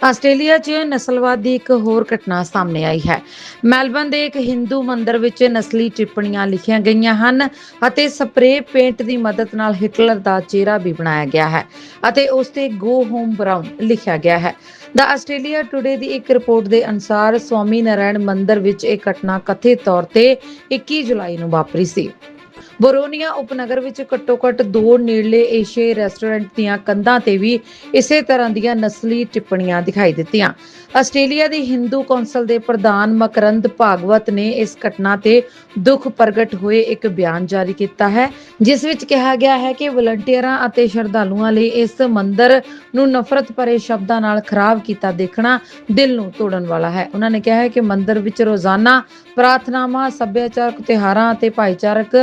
Australia 'ਚ ਨਸਲਵਾਦ ਦੀ ਇੱਕ ਹੋਰ ਘਟਨਾ ਸਾਹਮਣੇ ਆਈ ਹੈ। ਮੈਲਬਨ ਦੇ ਇੱਕ ਹਿੰਦੂ ਮੰਦਿਰ ਵਿੱਚ ਨਸਲੀ ਟਿੱਪਣੀਆਂ ਲਿਖੀਆਂ ਗਈਆਂ ਹਨ ਅਤੇ ਸਪਰੇਅ ਪੇਂਟ ਦੀ ਮਦਦ ਨਾਲ ਹਿਟਲਰ ਦਾ ਚਿਹਰਾ ਵੀ ਬਣਾਇਆ ਗਿਆ ਹੈ ਅਤੇ ਉਸ ਤੇ ਗੋ ਹੋਮ ਬਰਾਊਨ ਲਿਖਿਆ ਗਿਆ ਹੈ। ਦਾ ਆਸਟ੍ਰੇਲੀਆ ਟੁਡੇ ਦੀ ਇੱਕ ਰਿਪੋਰਟ ਦੇ ਅਨੁਸਾਰ ਸਵਾਮੀ ਨਾਰਾਇਣ ਮੰਦਿਰ ਵਿੱਚ ਇਹ ਘਟਨਾ ਕਥਿਤ ਤੌਰ ਤੇ 21 ਜੁਲਾਈ ਨੂੰ ਵਾਪਰੀ ਸੀ। ਬੋਰੋਨੀਆ ਉਪਨਗਰ ਵਿੱਚ ਘੱਟੋ-ਘੱਟ ਦੋ ਨੇੜਲੇ ਏਸ਼ੀਆਈ ਰੈਸਟੋਰੈਂਟ ਦੀਆਂ ਕੰਧਾਂ ਤੇ ਵੀ ਇਸੇ ਤਰ੍ਹਾਂ ਦੀਆਂ ਨਸਲੀ ਟਿੱਪਣੀਆਂ ਦਿਖਾਈ ਦਿੱਤੀਆਂ। ਆਸਟ੍ਰੇਲੀਆ ਦੀ ਹਿੰਦੂ ਕੌਂਸਲ ਦੇ ਪ੍ਰਧਾਨ ਮਕਰੰਦ ਭਾਗਵਤ ਨੇ ਇਸ ਘਟਨਾ ਤੇ ਦੁੱਖ ਪ੍ਰਗਟ ਹੋਏ ਇੱਕ ਬਿਆਨ ਜਾਰੀ ਕੀਤਾ ਹੈ, ਜਿਸ ਵਿੱਚ ਕਿਹਾ ਗਿਆ ਹੈ ਕਿ ਵਲੰਟੀਅਰਾਂ ਅਤੇ ਸ਼ਰਧਾਲੂਆਂ ਲਈ ਇਸ ਮੰਦਿਰ ਨੂੰ ਨਫ਼ਰਤ ਭਰੇ ਸ਼ਬਦਾਂ ਨਾਲ ਖਰਾਬ ਕੀਤਾ ਦੇਖਣਾ ਦਿਲ ਨੂੰ ਤੋੜਨ ਵਾਲਾ ਹੈ। ਉਹਨਾਂ ਨੇ ਕਿਹਾ ਹੈ ਕਿ ਮੰਦਿਰ ਵਿੱਚ ਰੋਜ਼ਾਨਾ ਪ੍ਰਾਰਥਨਾਵਾਂ, ਸੱਭਿਆਚਾਰਕ ਤਿਉਹਾਰਾਂ ਅਤੇ ਭਾਈਚਾਰਕ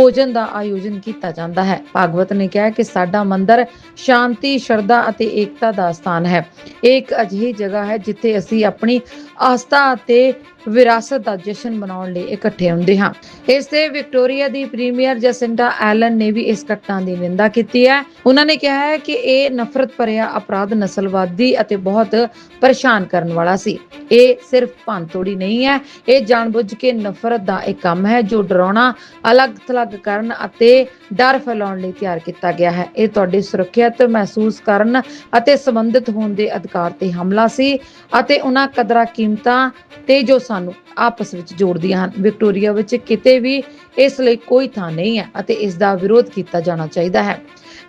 ਭੋਜਨ ਦਾ ਆਯੋਜਨ ਕੀਤਾ ਜਾਂਦਾ ਹੈ। ਭਾਗਵਤ ਨੇ ਕਿਹਾ ਕਿ ਸਾਡਾ ਮੰਦਿਰ ਸ਼ਾਂਤੀ, ਸ਼ਰਧਾ ਅਤੇ ਏਕਤਾ ਦਾ ਸਥਾਨ ਹੈ। ਇਹ ਇੱਕ ਅਜਿਹੀ ਜਗ੍ਹਾ ਹੈ ਜਿੱਥੇ ਅਸੀਂ ਆਪਣੀ ਆਸਥਾ ਅਤੇ ਵਿਰਾਸਤ ਦਾ ਜਸ਼ਨ ਮਨਾਉਣ ਲਈ ਇਕੱਠੇ ਹੁੰਦੇ ਹਾਂ। ਇਸ ਤੇ ਵਿਕਟੋਰੀਆ ਦੀ ਪ੍ਰੀਮੀਅਰ ਜਸਿੰਟਾ ਐਲਨ ਨੇ ਵੀ ਇਸ ਘਟਨਾ ਦੀ ਨਿੰਦਾ ਕੀਤੀ ਹੈ। ਉਹਨਾਂ ਨੇ ਕਿਹਾ ਹੈ ਕਿ ਇਹ ਨਫ਼ਰਤ ਭਰਿਆ ਅਪਰਾਧ ਨਸਲਵਾਦੀ ਅਤੇ ਬਹੁਤ ਪਰੇਸ਼ਾਨ ਕਰਨ ਵਾਲਾ ਸੀ। ਇਹ ਸਿਰਫ ਭੰਨਤੋੜੀ ਨਹੀਂ ਹੈ। ਇਹ ਜਾਣਬੁੱਝ ਕੇ ਨਫ਼ਰਤ ਦਾ ਇੱਕ ਕੰਮ ਹੈ ਜੋ ਡਰਾਉਣਾ, ਅਲੱਗ-ਥਲੱਗ ਕਰਨ ਅਤੇ ਡਰ ਫੈਲਾਉਣ ਲਈ ਤਿਆਰ ਕੀਤਾ ਗਿਆ ਹੈ। ਇਹ ਤੁਹਾਡੀ ਸੁਰੱਖਿਅਤ ਮਹਿਸੂਸ ਕਰਨ ਅਤੇ ਸੰਬੰਧਿਤ ਹੋਣ ਦੇ ਅਧਿਕਾਰ ਤੇ ਹਮਲਾ ਸੀ ਅਤੇ ਉਹਨਾਂ ਕਦਰਾਂ ਕੀਮਤਾਂ ਤੇ ਜੋ ਸਾਨੂੰ ਆਪਸ ਵਿੱਚ ਜੋੜਦੀਆਂ ਹਨ। ਵਿਕਟੋਰੀਆ ਵਿੱਚ ਕਿਤੇ ਵੀ ਇਸ ਲਈ ਕੋਈ ਥਾਂ ਨਹੀਂ ਹੈ ਅਤੇ ਇਸ ਦਾ ਵਿਰੋਧ ਕੀਤਾ ਜਾਣਾ ਚਾਹੀਦਾ ਹੈ।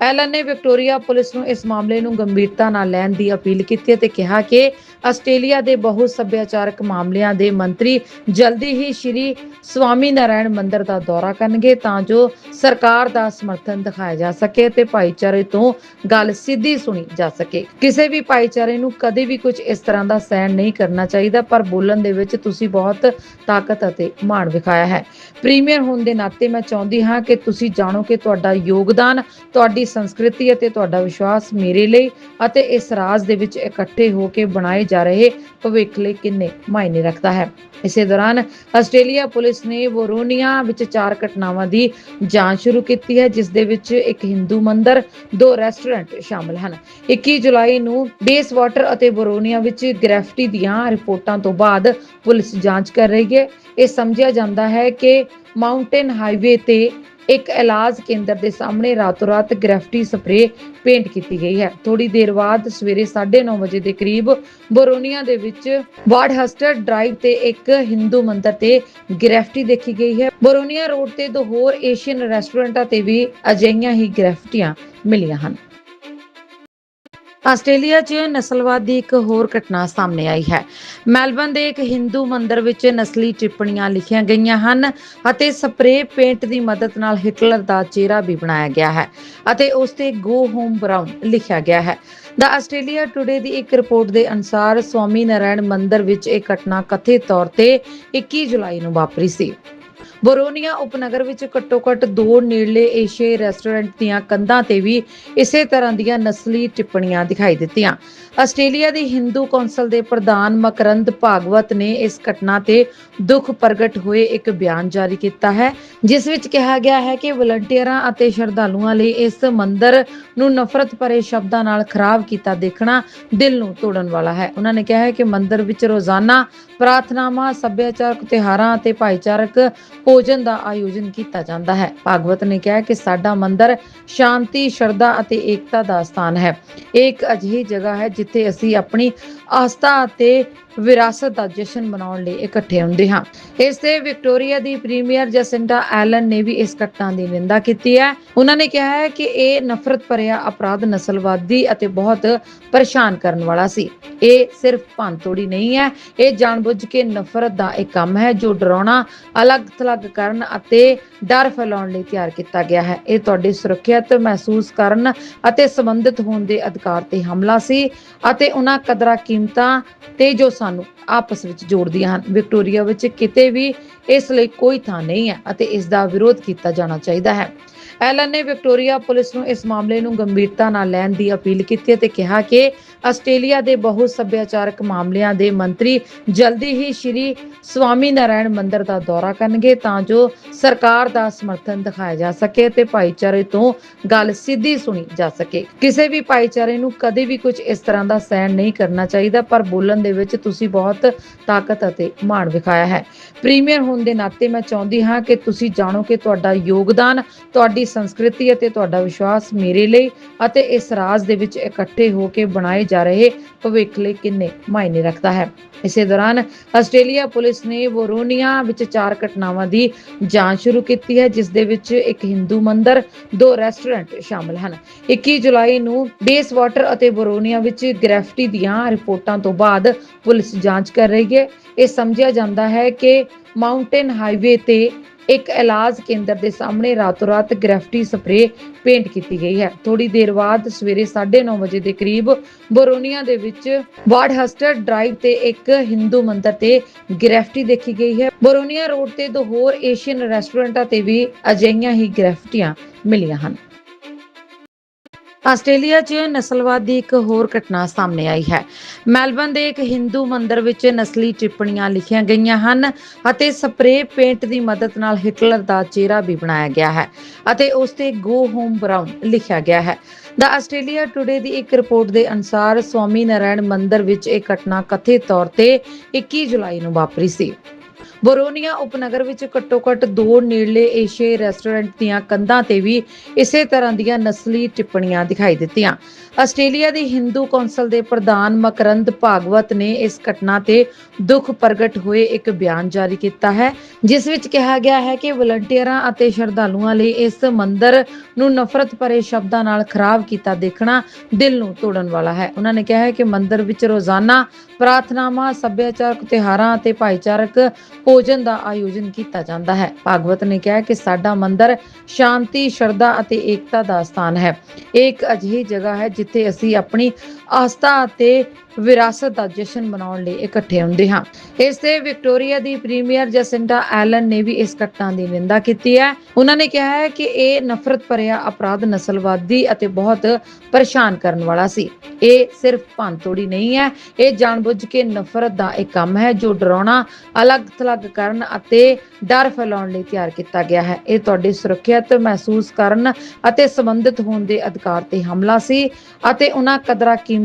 ਐਲਨ ਨੇ ਵਿਕਟੋਰੀਆ ਪੁਲਿਸ ਨੂੰ ਇਸ ਮਾਮਲੇ ਨੂੰ ਗੰਭੀਰਤਾ ਨਾਲ ਲੈਣ ਦੀ ਅਪੀਲ ਕੀਤੀ ਅਤੇ ਕਿਹਾ ਕਿ ਆਸਟ੍ਰੇਲੀਆ ਦੇ ਬਹੁ ਸੱਭਿਆਚਾਰਕ ਮਾਮਲਿਆਂ ਦੇ ਮੰਤਰੀ ਜਲਦੀ ਹੀ ਸ਼੍ਰੀ ਸਵਾਮੀ ਨਾਰਾਇਣ ਮੰਦਿਰ ਦਾ ਦੌਰਾ ਕਰਨਗੇ ਤਾਂ ਜੋ ਸਰਕਾਰ ਦਾ ਸਮਰਥਨ ਦਿਖਾਇਆ ਜਾ ਸਕੇ ਤੇ ਭਾਈਚਾਰੇ ਤੋਂ ਗੱਲ ਸਿੱਧੀ ਸੁਣੀ ਜਾ ਸਕੇ। ਕਿਸੇ ਵੀ ਭਾਈਚਾਰੇ ਨੂੰ ਕਦੇ ਵੀ ਕੁਝ ਇਸ ਤਰ੍ਹਾਂ ਦਾ ਸਹਿਣ ਨਹੀਂ ਕਰਨਾ ਚਾਹੀਦਾ, ਪਰ ਬੋਲਣ ਦੇ ਵਿੱਚ ਤੁਸੀਂ ਬਹੁਤ ਤਾਕਤ ਅਤੇ ਮਾਣ ਵਿਖਾਇਆ ਹੈ। ਪ੍ਰੀਮੀਅਰ ਹੋਣ ਦੇ ਨਾਤੇ ਮੈਂ ਚਾਹੁੰਦੀ ਹਾਂ ਕਿ ਤੁਸੀਂ ਜਾਣੋ ਕਿ ਤੁਹਾਡਾ ਯੋਗਦਾਨ, ਤੁਹਾਡੀ ਸੰਸਕ੍ਰਿਤੀ ਅਤੇ ਤੁਹਾਡਾ ਵਿਸ਼ਵਾਸ ਮੇਰੇ ਲਈ ਅਤੇ ਇਸ ਰਾਜ ਦੇ ਵਿੱਚ ਇਕੱਠੇ ਹੋ ਕੇ ਬਣਾਏ ਜਾ ਰਹੇ ਭਵਿੱਖ ਲਈ ਕਿੰਨੇ ਮਾਇਨੇ ਰੱਖਦਾ ਹੈ। ਇਸੇ ਦੌਰਾਨ ਆਸਟ੍ਰੇਲੀਆ ਪੁਲਿਸ ਨੇ ਵੋਰੋਨੀਆ ਵਿੱਚ ਚਾਰ ਘਟਨਾਵਾਂ ਦੀ ਜਾਂਚ ਸ਼ੁਰੂ ਕੀਤੀ ਹੈ, ਜਿਸ ਦੇ ਵਿੱਚ ਇੱਕ ਹਿੰਦੂ ਮੰਦਿਰ, ਦੋ ਰੈਸਟੋਰੈਂਟ ਸ਼ਾਮਲ ਹਨ। 21 ਜੁਲਾਈ ਨੂੰ ਬੇਸ ਵਾਟਰ ਅਤੇ ਬੋਰੋਨੀਆ ਵਿੱਚ ਗ੍ਰੈਫਟੀ ਦੀਆਂ ਰਿਪੋਰਟਾਂ ਤੋਂ ਬਾਅਦ ਪੁਲਿਸ ਜਾਂਚ ਕਰ ਰਹੀ ਹੈ। ਇਹ ਸਮਝਿਆ ਜਾਂਦਾ ਹੈ ਕਿ ਮਾਊਂਟੇਨ ਹਾਈਵੇ ਤੇ ਇੱਕ ਇਲਾਜ ਕੇਂਦਰ ਦੇ ਸਾਹਮਣੇ ਰਾਤੋਂ ਰਾਤ ਗ੍ਰੈਫਟੀ ਸਪਰੇ ਪੇਂਟ ਕੀਤੀ ਗਈ ਹੈ। ਥੋੜੀ ਦੇਰ ਬਾਅਦ ਸਵੇਰੇ 9:30 ਵਜੇ ਦੇ ਕਰੀਬ ਬੋਰੋਨੀਆ ਦੇ ਵਿੱਚ ਵਾਰਡਹਸਟਰ ਡਰਾਈਵ ਤੇ ਇੱਕ ਹਿੰਦੂ ਮੰਦਿਰ ਤੇ ਗ੍ਰੈਫਟੀ ਦੇਖੀ ਗਈ ਹੈ। ਬੋਰੋਨੀਆ ਰੋਡ ਤੇ ਦੋ ਹੋਰ ਏਸ਼ੀਅਨ ਰੈਸਟੋਰੈਂਟਾਂ ਤੇ ਵੀ ਅਜਿਹੀਆਂ ਹੀ ਗ੍ਰੈਫਟੀਆਂ ਮਿਲੀਆਂ ਹਨ। ਆਸਟ੍ਰੇਲੀਆ 'ਚ ਨਸਲਵਾਦ ਦੀ ਇੱਕ ਹੋਰ ਘਟਨਾ ਸਾਹਮਣੇ ਆਈ ਹੈ। ਮੈਲਬਨ ਦੇ ਇੱਕ ਹਿੰਦੂ ਮੰਦਿਰ ਵਿੱਚ ਨਸਲੀ ਟਿੱਪਣੀਆਂ ਲਿਖੀਆਂ ਗਈਆਂ ਹਨ ਅਤੇ ਸਪਰੇਅ ਪੇਂਟ ਦੀ ਮਦਦ ਨਾਲ ਹਿਟਲਰ ਦਾ ਚਿਹਰਾ ਵੀ ਬਣਾਇਆ ਗਿਆ ਹੈ ਅਤੇ ਉਸ ਤੇ ਗੋ ਹੋਮ ਬਰਾਊਨ ਲਿਖਿਆ ਗਿਆ ਹੈ। ਦਾ ਆਸਟ੍ਰੇਲੀਆ ਟੁਡੇ ਦੀ ਇੱਕ ਰਿਪੋਰਟ ਦੇ ਅਨੁਸਾਰ ਸਵਾਮੀ ਨਾਰਾਇਣ ਮੰਦਿਰ ਵਿੱਚ ਇਹ ਘਟਨਾ ਕਥਿਤ ਤੌਰ ਤੇ 21 ਜੁਲਾਈ ਨੂੰ ਵਾਪਰੀ ਸੀ। ਬੋਰੋਨੀਆ ਉਪਨਗਰ ਵਿੱਚ ਘੱਟੋ-ਘੱਟ ਦੋ ਨੇੜਲੇ ਏਸ਼ੀਆਈ ਰੈਸਟੋਰੈਂਟ ਦੀਆਂ ਕੰਧਾਂ ਤੇ ਵੀ ਇਸੇ ਤਰ੍ਹਾਂ ਦੀਆਂ ਨਸਲੀ ਟਿੱਪਣੀਆਂ ਦਿਖਾਈ ਦਿੱਤੀਆਂ। ਆਸਟ੍ਰੇਲੀਆ ਦੀ ਹਿੰਦੂ ਕੌਂਸਲ ਦੇ ਪ੍ਰਧਾਨ ਮਕਰੰਦ ਭਾਗਵਤ ਨੇ ਇਸ ਘਟਨਾ ਤੇ ਦੁੱਖ ਪ੍ਰਗਟ ਹੋਏ ਇੱਕ ਬਿਆਨ ਜਾਰੀ ਕੀਤਾ ਹੈ, ਜਿਸ ਵਿੱਚ ਕਿਹਾ ਗਿਆ ਹੈ ਕਿ ਵਲੰਟੀਅਰਾਂ ਅਤੇ ਸ਼ਰਧਾਲੂਆਂ ਲਈ ਇਸ ਮੰਦਿਰ ਨੂੰ ਨਫ਼ਰਤ ਭਰੇ ਸ਼ਬਦਾਂ ਨਾਲ ਖਰਾਬ ਕੀਤਾ ਦੇਖਣਾ ਦਿਲ ਨੂੰ ਤੋੜਨ ਵਾਲਾ ਹੈ। ਉਹਨਾਂ ਨੇ ਕਿਹਾ ਹੈ ਕਿ ਮੰਦਿਰ ਵਿੱਚ ਰੋਜ਼ਾਨਾ ਪ੍ਰਾਰਥਨਾਵਾਂ, ਸੱਭਿਆਚਾਰਕ ਤਿਉਹਾਰਾਂ ਅਤੇ ਭਾਈਚਾਰਕ ਭੋਜਨ ਦਾ ਆਯੋਜਨ ਕੀਤਾ ਜਾਂਦਾ ਹੈ। ਭਾਗਵਤ ਨੇ ਕਿਹਾ ਕਿ ਸਾਡਾ ਮੰਦਿਰ ਸ਼ਾਂਤੀ, ਸ਼ਰਧਾ ਅਤੇ ਏਕਤਾ ਦਾ ਸਥਾਨ ਹੈ। ਇਹ ਇੱਕ ਅਜਿਹੀ ਜਗ੍ਹਾ ਹੈ ਜਿੱਥੇ ਅਸੀਂ ਆਪਣੀ ਆਸਥਾ ਅਤੇ ਵਿਰਾਸਤ ਦਾ ਜਸ਼ਨ ਮਨਾਉਣ ਲਈ ਇਕੱਠੇ ਹੁੰਦੇ ਹਾਂ। ਇਸ ਤੇ ਵਿਕਟੋਰੀਆ ਦੀ ਪ੍ਰੀਮੀਅਰ ਜਸਿੰਟਾ ਐਲਨ ਨੇ ਵੀ ਇਸ ਘਟਨਾ ਦੀ ਨਿੰਦਾ ਕੀਤੀ ਹੈ। ਉਹਨਾਂ ਨੇ ਕਿਹਾ ਹੈ ਕਿ ਇਹ ਨਫ਼ਰਤ ਭਰਿਆ ਅਪਰਾਧ ਨਸਲਵਾਦੀ ਅਤੇ ਬਹੁਤ ਪਰੇਸ਼ਾਨ ਕਰਨ ਵਾਲਾ ਸੀ। ਇਹ ਸਿਰਫ ਭੰਨਤੋੜੀ ਨਹੀਂ ਹੈ, ਇਹ ਜਾਣਬੁੱਝ ਕੇ ਨਫ਼ਰਤ ਦਾ ਇੱਕ ਕੰਮ ਹੈ ਜੋ ਡਰਾਉਣਾ, ਅਲੱਗ-ਥਲੱਗ ਕਰਨ ਅਤੇ ਡਰ ਫੈਲਾਉਣ ਲਈ ਤਿਆਰ ਕੀਤਾ ਗਿਆ ਹੈ। ਇਹ ਤੁਹਾਡੀ ਸੁਰੱਖਿਅਤ ਮਹਿਸੂਸ ਕਰਨ ਅਤੇ ਸੰਬੰਧਿਤ ਹੋਣ ਦੇ ਅਧਿਕਾਰ ਤੇ ਹਮਲਾ ਸੀ ਅਤੇ ਉਹਨਾਂ ਕਦਰਾਂ ਕੀਮਤਾਂ ਤੇ ਜੋ ਸਾਨੂੰ ਆਪਸ ਵਿੱਚ ਜੋੜਦੀਆਂ ਹਨ। ਵਿਕਟੋਰੀਆ ਵਿੱਚ ਕਿਤੇ ਵੀ ਇਸ ਲਈ ਕੋਈ ਥਾਂ ਨਹੀਂ ਹੈ ਅਤੇ ਇਸ ਦਾ ਵਿਰੋਧ ਕੀਤਾ ਜਾਣਾ ਚਾਹੀਦਾ ਹੈ। ਐਲਨ ਨੇ ਵਿਕਟੋਰੀਆ ਪੁਲਿਸ ਨੂੰ ਇਸ ਮਾਮਲੇ ਨੂੰ ਗੰਭੀਰਤਾ ਨਾਲ ਲੈਣ ਦੀ ਅਪੀਲ ਕੀਤੀ ਅਤੇ ਕਿਹਾ ਕਿ ਆਸਟ੍ਰੇਲੀਆ ਦੇ ਬਹੁ ਸੱਭਿਆਚਾਰਕ ਮਾਮਲਿਆਂ ਦੇ ਮੰਤਰੀ ਜਲਦੀ ਹੀ ਸ਼੍ਰੀ ਸਵਾਮੀ ਨਾਰਾਇਣ ਮੰਦਿਰ ਦਾ ਦੌਰਾ ਕਰਨਗੇ ਤਾਂ ਜੋ ਸਰਕਾਰ ਦਾ ਸਮਰਥਨ ਦਿਖਾਇਆ ਜਾ ਸਕੇ ਤੇ ਭਾਈਚਾਰੇ ਤੋਂ ਗੱਲ ਸਿੱਧੀ ਸੁਣੀ ਜਾ ਸਕੇ। ਕਿਸੇ ਵੀ ਭਾਈਚਾਰੇ ਨੂੰ ਕਦੇ ਵੀ ਕੁਝ ਇਸ ਤਰ੍ਹਾਂ ਦਾ ਸਹਿਣ ਨਹੀਂ ਕਰਨਾ ਚਾਹੀਦਾ, ਪਰ ਬੋਲਣ ਦੇ ਵਿੱਚ ਤੁਸੀਂ ਬਹੁਤ ਤਾਕਤ ਅਤੇ ਮਾਣ ਵਿਖਾਇਆ ਹੈ। ਪ੍ਰੀਮੀਅਰ ਹੋਣ ਦੇ ਨਾਤੇ ਮੈਂ ਚਾਹੁੰਦੀ ਹਾਂ ਕਿ ਤੁਸੀਂ ਜਾਣੋ ਕਿ ਤੁਹਾਡਾ ਯੋਗਦਾਨ, ਤੁਹਾਡੀ ਸੰਸਕ੍ਰਿਤੀ ਅਤੇ ਤੁਹਾਡਾ ਵਿਸ਼ਵਾਸ ਮੇਰੇ ਲਈ ਅਤੇ ਇਸ ਰਾਜ ਦੇ ਵਿੱਚ ਇਕੱਠੇ ਹੋ ਕੇ ਬਣਾਏ ਜਾ ਰਹੇ ਭਵਿੱਖ ਲਈ ਕਿੰਨੇ ਮਾਇਨੇ ਰੱਖਦਾ ਹੈ। ਇਸੇ ਦੌਰਾਨ ਆਸਟ੍ਰੇਲੀਆ ਪੁਲਿਸ ਨੇ ਵੋਰੋਨੀਆ ਵਿੱਚ ਚਾਰ ਘਟਨਾਵਾਂ ਦੀ ਜਾਂਚ ਸ਼ੁਰੂ ਕੀਤੀ ਹੈ, ਜਿਸ ਦੇ ਵਿੱਚ ਇੱਕ ਹਿੰਦੂ ਮੰਦਿਰ, ਦੋ ਰੈਸਟੋਰੈਂਟ ਸ਼ਾਮਲ ਹਨ। 21 ਜੁਲਾਈ ਨੂੰ ਬੇਸ ਵਾਟਰ ਅਤੇ ਬੋਰੋਨੀਆ ਵਿੱਚ ਗ੍ਰੈਫਿਟੀ ਦੀਆਂ ਰਿਪੋਰਟਾਂ ਤੋਂ ਬਾਅਦ ਪੁਲਿਸ ਜਾਂਚ ਕਰ ਰਹੀ ਹੈ। ਇਹ ਸਮਝਿਆ ਜਾਂਦਾ ਹੈ ਕਿ ਮਾਊਂਟੇਨ ਹਾਈਵੇ ਤੇ ਇੱਕ ਇਲਾਜ ਕੇਂਦਰ ਦੇ ਸਾਹਮਣੇ ਰਾਤੋਂ ਰਾਤ ਗ੍ਰੈਫਿਟੀ ਸਪਰੇ ਪੇਂਟ ਕੀਤੀ ਗਈ ਹੈ। ਥੋੜੀ ਦੇਰ ਬਾਅਦ ਸਵੇਰੇ 9:30 ਵਜੇ ਦੇ ਕਰੀਬ ਬੋਰੋਨੀਆ ਦੇ ਵਿੱਚ ਵਾਰਡਹਸਟਰ ਡਰਾਈਵ ਤੇ ਇੱਕ ਹਿੰਦੂ ਮੰਦਿਰ ਤੇ ਗ੍ਰੈਫਿਟੀ ਦੇਖੀ ਗਈ ਹੈ। ਬੋਰੋਨੀਆ ਰੋਡ ਤੇ ਦੋ ਹੋਰ ਏਸ਼ੀਅਨ ਰੈਸਟੋਰੈਂਟਾਂ ਤੇ ਵੀ ਅਜਿਹੀਆਂ ਹੀ ਗ੍ਰੈਫਿਟੀਆਂ ਮਿਲੀਆਂ ਹਨ। ਆਸਟ੍ਰੇਲੀਆ 'ਚ ਨਸਲਵਾਦ ਦੀ ਇੱਕ ਹੋਰ ਘਟਨਾ ਸਾਹਮਣੇ ਆਈ ਹੈ। ਮੈਲਬਨ ਦੇ ਇੱਕ ਹਿੰਦੂ ਮੰਦਿਰ ਵਿੱਚ ਨਸਲੀ ਟਿੱਪਣੀਆਂ ਲਿਖੀਆਂ ਗਈਆਂ ਹਨ ਅਤੇ ਸਪਰੇਅ ਪੇਂਟ ਦੀ ਮਦਦ ਨਾਲ ਹਿਟਲਰ ਦਾ ਚਿਹਰਾ ਵੀ ਬਣਾਇਆ ਗਿਆ ਹੈ ਅਤੇ ਉਸ ਤੇ ਗੋ ਹੋਮ ਬਰਾਊਨ ਲਿਖਿਆ ਗਿਆ ਹੈ। ਦਾ ਆਸਟ੍ਰੇਲੀਆ ਟੁਡੇ ਦੀ ਇੱਕ ਰਿਪੋਰਟ ਦੇ ਅਨੁਸਾਰ ਸਵਾਮੀ ਨਾਰਾਇਣ ਮੰਦਿਰ ਵਿੱਚ ਇਹ ਘਟਨਾ ਕਥਿਤ ਤੌਰ ਤੇ 21 ਜੁਲਾਈ ਨੂੰ ਵਾਪਰੀ ਸੀ। ਬੋਰੋਨੀਆ ਉਪਨਗਰ ਵਿੱਚ ਘੱਟੋ-ਘੱਟ ਦੋ ਨੇੜਲੇ ਏਸ਼ੀਆਈ ਰੈਸਟੋਰੈਂਟ ਦੀਆਂ ਕੰਧਾਂ ਤੇ ਵੀ ਇਸੇ ਤਰ੍ਹਾਂ ਦੀਆਂ ਨਸਲੀ ਟਿੱਪਣੀਆਂ ਦਿਖਾਈ ਦਿੱਤੀਆਂ। ਆਸਟ੍ਰੇਲੀਆ ਦੀ ਹਿੰਦੂ ਕੌਂਸਲ ਦੇ ਪ੍ਰਧਾਨ ਮਕਰੰਦ ਭਾਗਵਤ ਨੇ ਇਸ ਘਟਨਾ ਤੇ ਦੁੱਖ ਪ੍ਰਗਟ ਹੋਏ ਇੱਕ ਬਿਆਨ ਜਾਰੀ ਕੀਤਾ ਹੈ, ਜਿਸ ਵਿੱਚ ਕਿਹਾ ਗਿਆ ਹੈ ਕਿ ਵਲੰਟੀਅਰਾਂ ਅਤੇ ਸ਼ਰਧਾਲੂਆਂ ਲਈ ਇਸ ਮੰਦਿਰ ਨੂੰ ਨਫ਼ਰਤ ਭਰੇ ਸ਼ਬਦਾਂ ਨਾਲ ਖਰਾਬ ਕੀਤਾ ਦੇਖਣਾ ਦਿਲ ਨੂੰ ਤੋੜਨ ਵਾਲਾ ਹੈ। ਉਹਨਾਂ ਨੇ ਕਿਹਾ ਹੈ ਕਿ ਮੰਦਿਰ ਵਿੱਚ ਰੋਜ਼ਾਨਾ ਪ੍ਰਾਰਥਨਾਵਾਂ, ਸੱਭਿਆਚਾਰਕ ਤਿਉਹਾਰਾਂ ਅਤੇ ਭਾਈਚਾਰਕ ਭੋਜਨ ਦਾ ਆਯੋਜਨ ਕੀਤਾ ਜਾਂਦਾ ਹੈ। ਭਾਗਵਤ ਨੇ ਕਿਹਾ ਕਿ ਸਾਡਾ ਮੰਦਿਰ ਸ਼ਾਂਤੀ, ਸ਼ਰਧਾ ਅਤੇ ਏਕਤਾ ਦਾ ਸਥਾਨ ਹੈ। ਇਹ ਇੱਕ ਅਜਿਹੀ ਜਗ੍ਹਾ ਹੈ ਜਿੱਥੇ ਅਸੀਂ ਆਪਣੀ ਆਸਥਾ ਅਤੇ ਵਿਰਾਸਤ ਦਾ ਜਸ਼ਨ ਮਨਾਉਣ ਲਈ ਇਕੱਠੇ ਹੁੰਦੇ ਹਾਂ। ਇਸ ਤੇ ਵਿਕਟੋਰੀਆ ਦੀ ਪ੍ਰੀਮੀਅਰ ਜਸਿੰਟਾ ਐਲਨ ਨੇ ਵੀ ਇਸ ਘਟਨਾ ਦੀ ਨਿੰਦਾ ਕੀਤੀ ਹੈ। ਉਹਨਾਂ ਨੇ ਕਿਹਾ ਹੈ ਕਿ ਇਹ ਨਫ਼ਰਤ ਭਰਿਆ ਅਪਰਾਧ ਨਸਲਵਾਦੀ ਅਤੇ ਬਹੁਤ ਪਰੇਸ਼ਾਨ ਕਰਨ ਵਾਲਾ ਸੀ। ਇਹ ਸਿਰਫ ਭੰਨਤੋੜੀ ਨਹੀਂ ਹੈ। ਇਹ ਜਾਣਬੁੱਝ ਕੇ ਨਫ਼ਰਤ ਦਾ ਇੱਕ ਕੰਮ ਹੈ ਜੋ ਡਰਾਉਣਾ, ਅਲੱਗ-ਥਲੱਗ ਕਰਨ ਅਤੇ ਡਰ ਫੈਲਾਉਣ ਲਈ ਤਿਆਰ ਕੀਤਾ ਗਿਆ ਹੈ। ਇਹ ਤੁਹਾਡੀ ਸੁਰੱਖਿਅਤ ਮਹਿਸੂਸ ਕਰਨ ਅਤੇ ਸੰਬੰਧਿਤ ਹੋਣ ਦੇ ਅਧਿਕਾਰ ਤੇ ਹਮਲਾ ਸੀ ਅਤੇ ਉਹਨਾਂ ਕਦਰਾਂ ਕੀਮਤਾਂ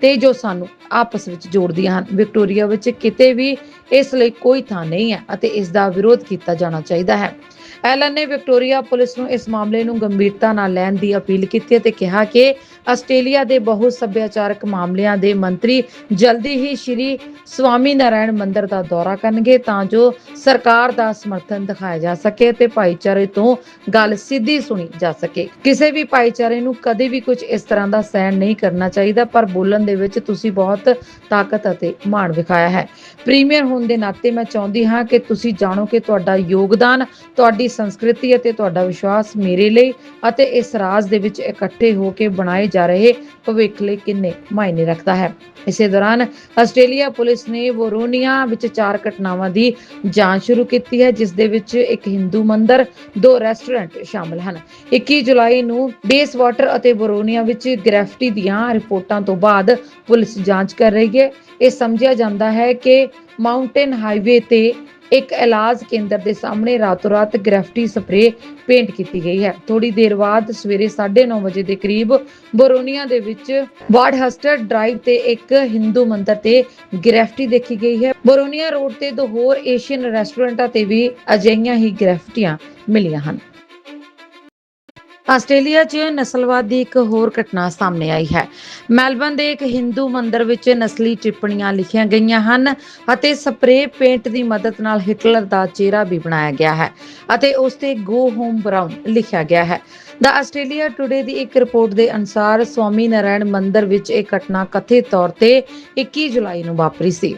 ਤੇ ਜੋ ਸਾਨੂੰ ਆਪਸ ਵਿੱਚ ਜੋੜਦੀਆਂ ਹਨ। ਵਿਕਟੋਰੀਆ ਵਿੱਚ ਕਿਤੇ ਵੀ ਇਸ ਲਈ ਕੋਈ ਥਾਂ ਨਹੀਂ ਹੈ ਅਤੇ ਇਸ ਦਾ ਵਿਰੋਧ ਕੀਤਾ ਜਾਣਾ ਚਾਹੀਦਾ ਹੈ। ਐਲਨ ਨੇ ਵਿਕਟੋਰੀਆ ਪੁਲਿਸ ਨੂੰ ਇਸ ਮਾਮਲੇ ਨੂੰ ਗੰਭੀਰਤਾ ਨਾਲ ਲੈਣ ਦੀ ਅਪੀਲ ਕੀਤੀ ਅਤੇ ਕਿਹਾ ਕਿ ਆਸਟ੍ਰੇਲੀਆ ਦੇ ਬਹੁ ਸੱਭਿਆਚਾਰਕ ਮਾਮਲਿਆਂ ਦੇ ਮੰਤਰੀ ਜਲਦੀ ਹੀ ਸ਼੍ਰੀ ਸਵਾਮੀ ਨਾਰਾਇਣ ਮੰਦਿਰ ਦਾ ਦੌਰਾ ਕਰਨਗੇ ਤਾਂ ਜੋ ਸਰਕਾਰ ਦਾ ਸਮਰਥਨ ਦਿਖਾਇਆ ਜਾ ਸਕੇ ਤੇ ਭਾਈਚਾਰੇ ਤੋਂ ਗੱਲ ਸਿੱਧੀ ਸੁਣੀ ਜਾ ਸਕੇ। ਕਿਸੇ ਵੀ ਭਾਈਚਾਰੇ ਨੂੰ ਕਦੇ ਵੀ ਕੁਝ ਇਸ ਤਰ੍ਹਾਂ ਦਾ ਸਹਿਣ ਨਹੀਂ ਕਰਨਾ ਚਾਹੀਦਾ, ਪਰ ਬੋਲਣ ਦੇ ਵਿੱਚ ਤੁਸੀਂ ਬਹੁਤ ਤਾਕਤ ਅਤੇ ਮਾਣ ਵਿਖਾਇਆ ਹੈ। ਪ੍ਰੀਮੀਅਰ ਹੋਣ ਦੇ ਨਾਤੇ ਮੈਂ ਚਾਹੁੰਦੀ ਹਾਂ ਕਿ ਤੁਸੀਂ ਜਾਣੋ ਕਿ ਤੁਹਾਡਾ ਯੋਗਦਾਨ, ਤੁਹਾਡੀ ਸੰਸਕ੍ਰਿਤੀ ਅਤੇ ਤੁਹਾਡਾ ਵਿਸ਼ਵਾਸ ਮੇਰੇ ਲਈ ਅਤੇ ਇਸ ਰਾਜ ਦੇ ਵਿੱਚ ਇਕੱਠੇ ਹੋ ਕੇ ਬਣਾਏ ਜਾ ਰਹੇ ਭਵਿੱਖ ਲਈ ਕਿੰਨੇ ਮਾਇਨੇ ਰੱਖਦਾ ਹੈ। ਇਸੇ ਦੌਰਾਨ ਆਸਟ੍ਰੇਲੀਆ ਪੁਲਿਸ ਨੇ ਵੋਰੋਨੀਆ ਵਿੱਚ ਚਾਰ ਘਟਨਾਵਾਂ ਦੀ ਜਾਂਚ ਸ਼ੁਰੂ ਕੀਤੀ ਹੈ, ਜਿਸ ਦੇ ਵਿੱਚ ਇੱਕ ਹਿੰਦੂ ਮੰਦਿਰ, ਦੋ ਰੈਸਟੋਰੈਂਟ ਸ਼ਾਮਲ ਹਨ। 21 ਜੁਲਾਈ ਨੂੰ ਬੇਸ ਵਾਟਰ ਅਤੇ ਬੋਰੋਨੀਆ ਵਿੱਚ ਗ੍ਰੈਫਿਟੀ ਦੀਆਂ ਰਿਪੋਰਟਾਂ ਤੋਂ ਬਾਅਦ ਪੁਲਿਸ ਜਾਂਚ ਕਰ ਰਹੀ ਹੈ। ਇਹ ਸਮਝਿਆ ਜਾਂਦਾ ਹੈ ਕਿ ਮਾਊਂਟੇਨ ਹਾਈਵੇ ਤੇ ਇੱਕ ਇਲਾਜ ਕੇਂਦਰ ਦੇ ਸਾਹਮਣੇ ਰਾਤੋਂ ਰਾਤ ਗ੍ਰੈਫਿਟੀ ਸਪਰੇ ਪੇਂਟ ਕੀਤੀ ਗਈ ਹੈ। ਥੋੜੀ ਦੇਰ ਬਾਅਦ ਸਵੇਰੇ 9:30 ਵਜੇ ਦੇ ਕਰੀਬ ਬੋਰੋਨੀਆ ਦੇ ਵਿੱਚ ਵਾਰਡਹਸਟਰ ਡਰਾਈਵ ਤੇ ਇੱਕ ਹਿੰਦੂ ਮੰਦਿਰ ਤੇ ਗ੍ਰੈਫਿਟੀ ਦੇਖੀ ਗਈ ਹੈ। ਬੋਰੋਨੀਆ ਰੋਡ ਤੇ ਦੋ ਹੋਰ ਏਸ਼ੀਅਨ ਰੈਸਟੋਰੈਂਟਾਂ ਤੇ ਵੀ ਅਜਿਹੀਆਂ ਹੀ ਗ੍ਰੈਫਿਟੀਆਂ ਮਿਲੀਆਂ ਹਨ। ਆਸਟ੍ਰੇਲੀਆ 'ਚ ਨਸਲਵਾਦ ਦੀ ਇੱਕ ਹੋਰ ਘਟਨਾ ਸਾਹਮਣੇ ਆਈ ਹੈ। ਮੈਲਬਨ ਦੇ ਇੱਕ ਹਿੰਦੂ ਮੰਦਿਰ ਵਿੱਚ ਨਸਲੀ ਟਿੱਪਣੀਆਂ ਲਿਖੀਆਂ ਗਈਆਂ ਹਨ ਅਤੇ ਸਪਰੇਅ ਪੇਂਟ ਦੀ ਮਦਦ ਨਾਲ ਹਿਟਲਰ ਦਾ ਚਿਹਰਾ ਵੀ ਬਣਾਇਆ ਗਿਆ ਹੈ ਅਤੇ ਉਸ ਤੇ ਗੋ ਹੋਮ ਬਰਾਊਨ ਲਿਖਿਆ ਗਿਆ ਹੈ। ਦਾ ਆਸਟ੍ਰੇਲੀਆ ਟੁਡੇ ਦੀ ਇੱਕ ਰਿਪੋਰਟ ਦੇ ਅਨੁਸਾਰ ਸਵਾਮੀ ਨਾਰਾਇਣ ਮੰਦਿਰ ਵਿੱਚ ਇਹ ਘਟਨਾ ਕਥਿਤ ਤੌਰ ਤੇ 21 ਜੁਲਾਈ ਨੂੰ ਵਾਪਰੀ ਸੀ।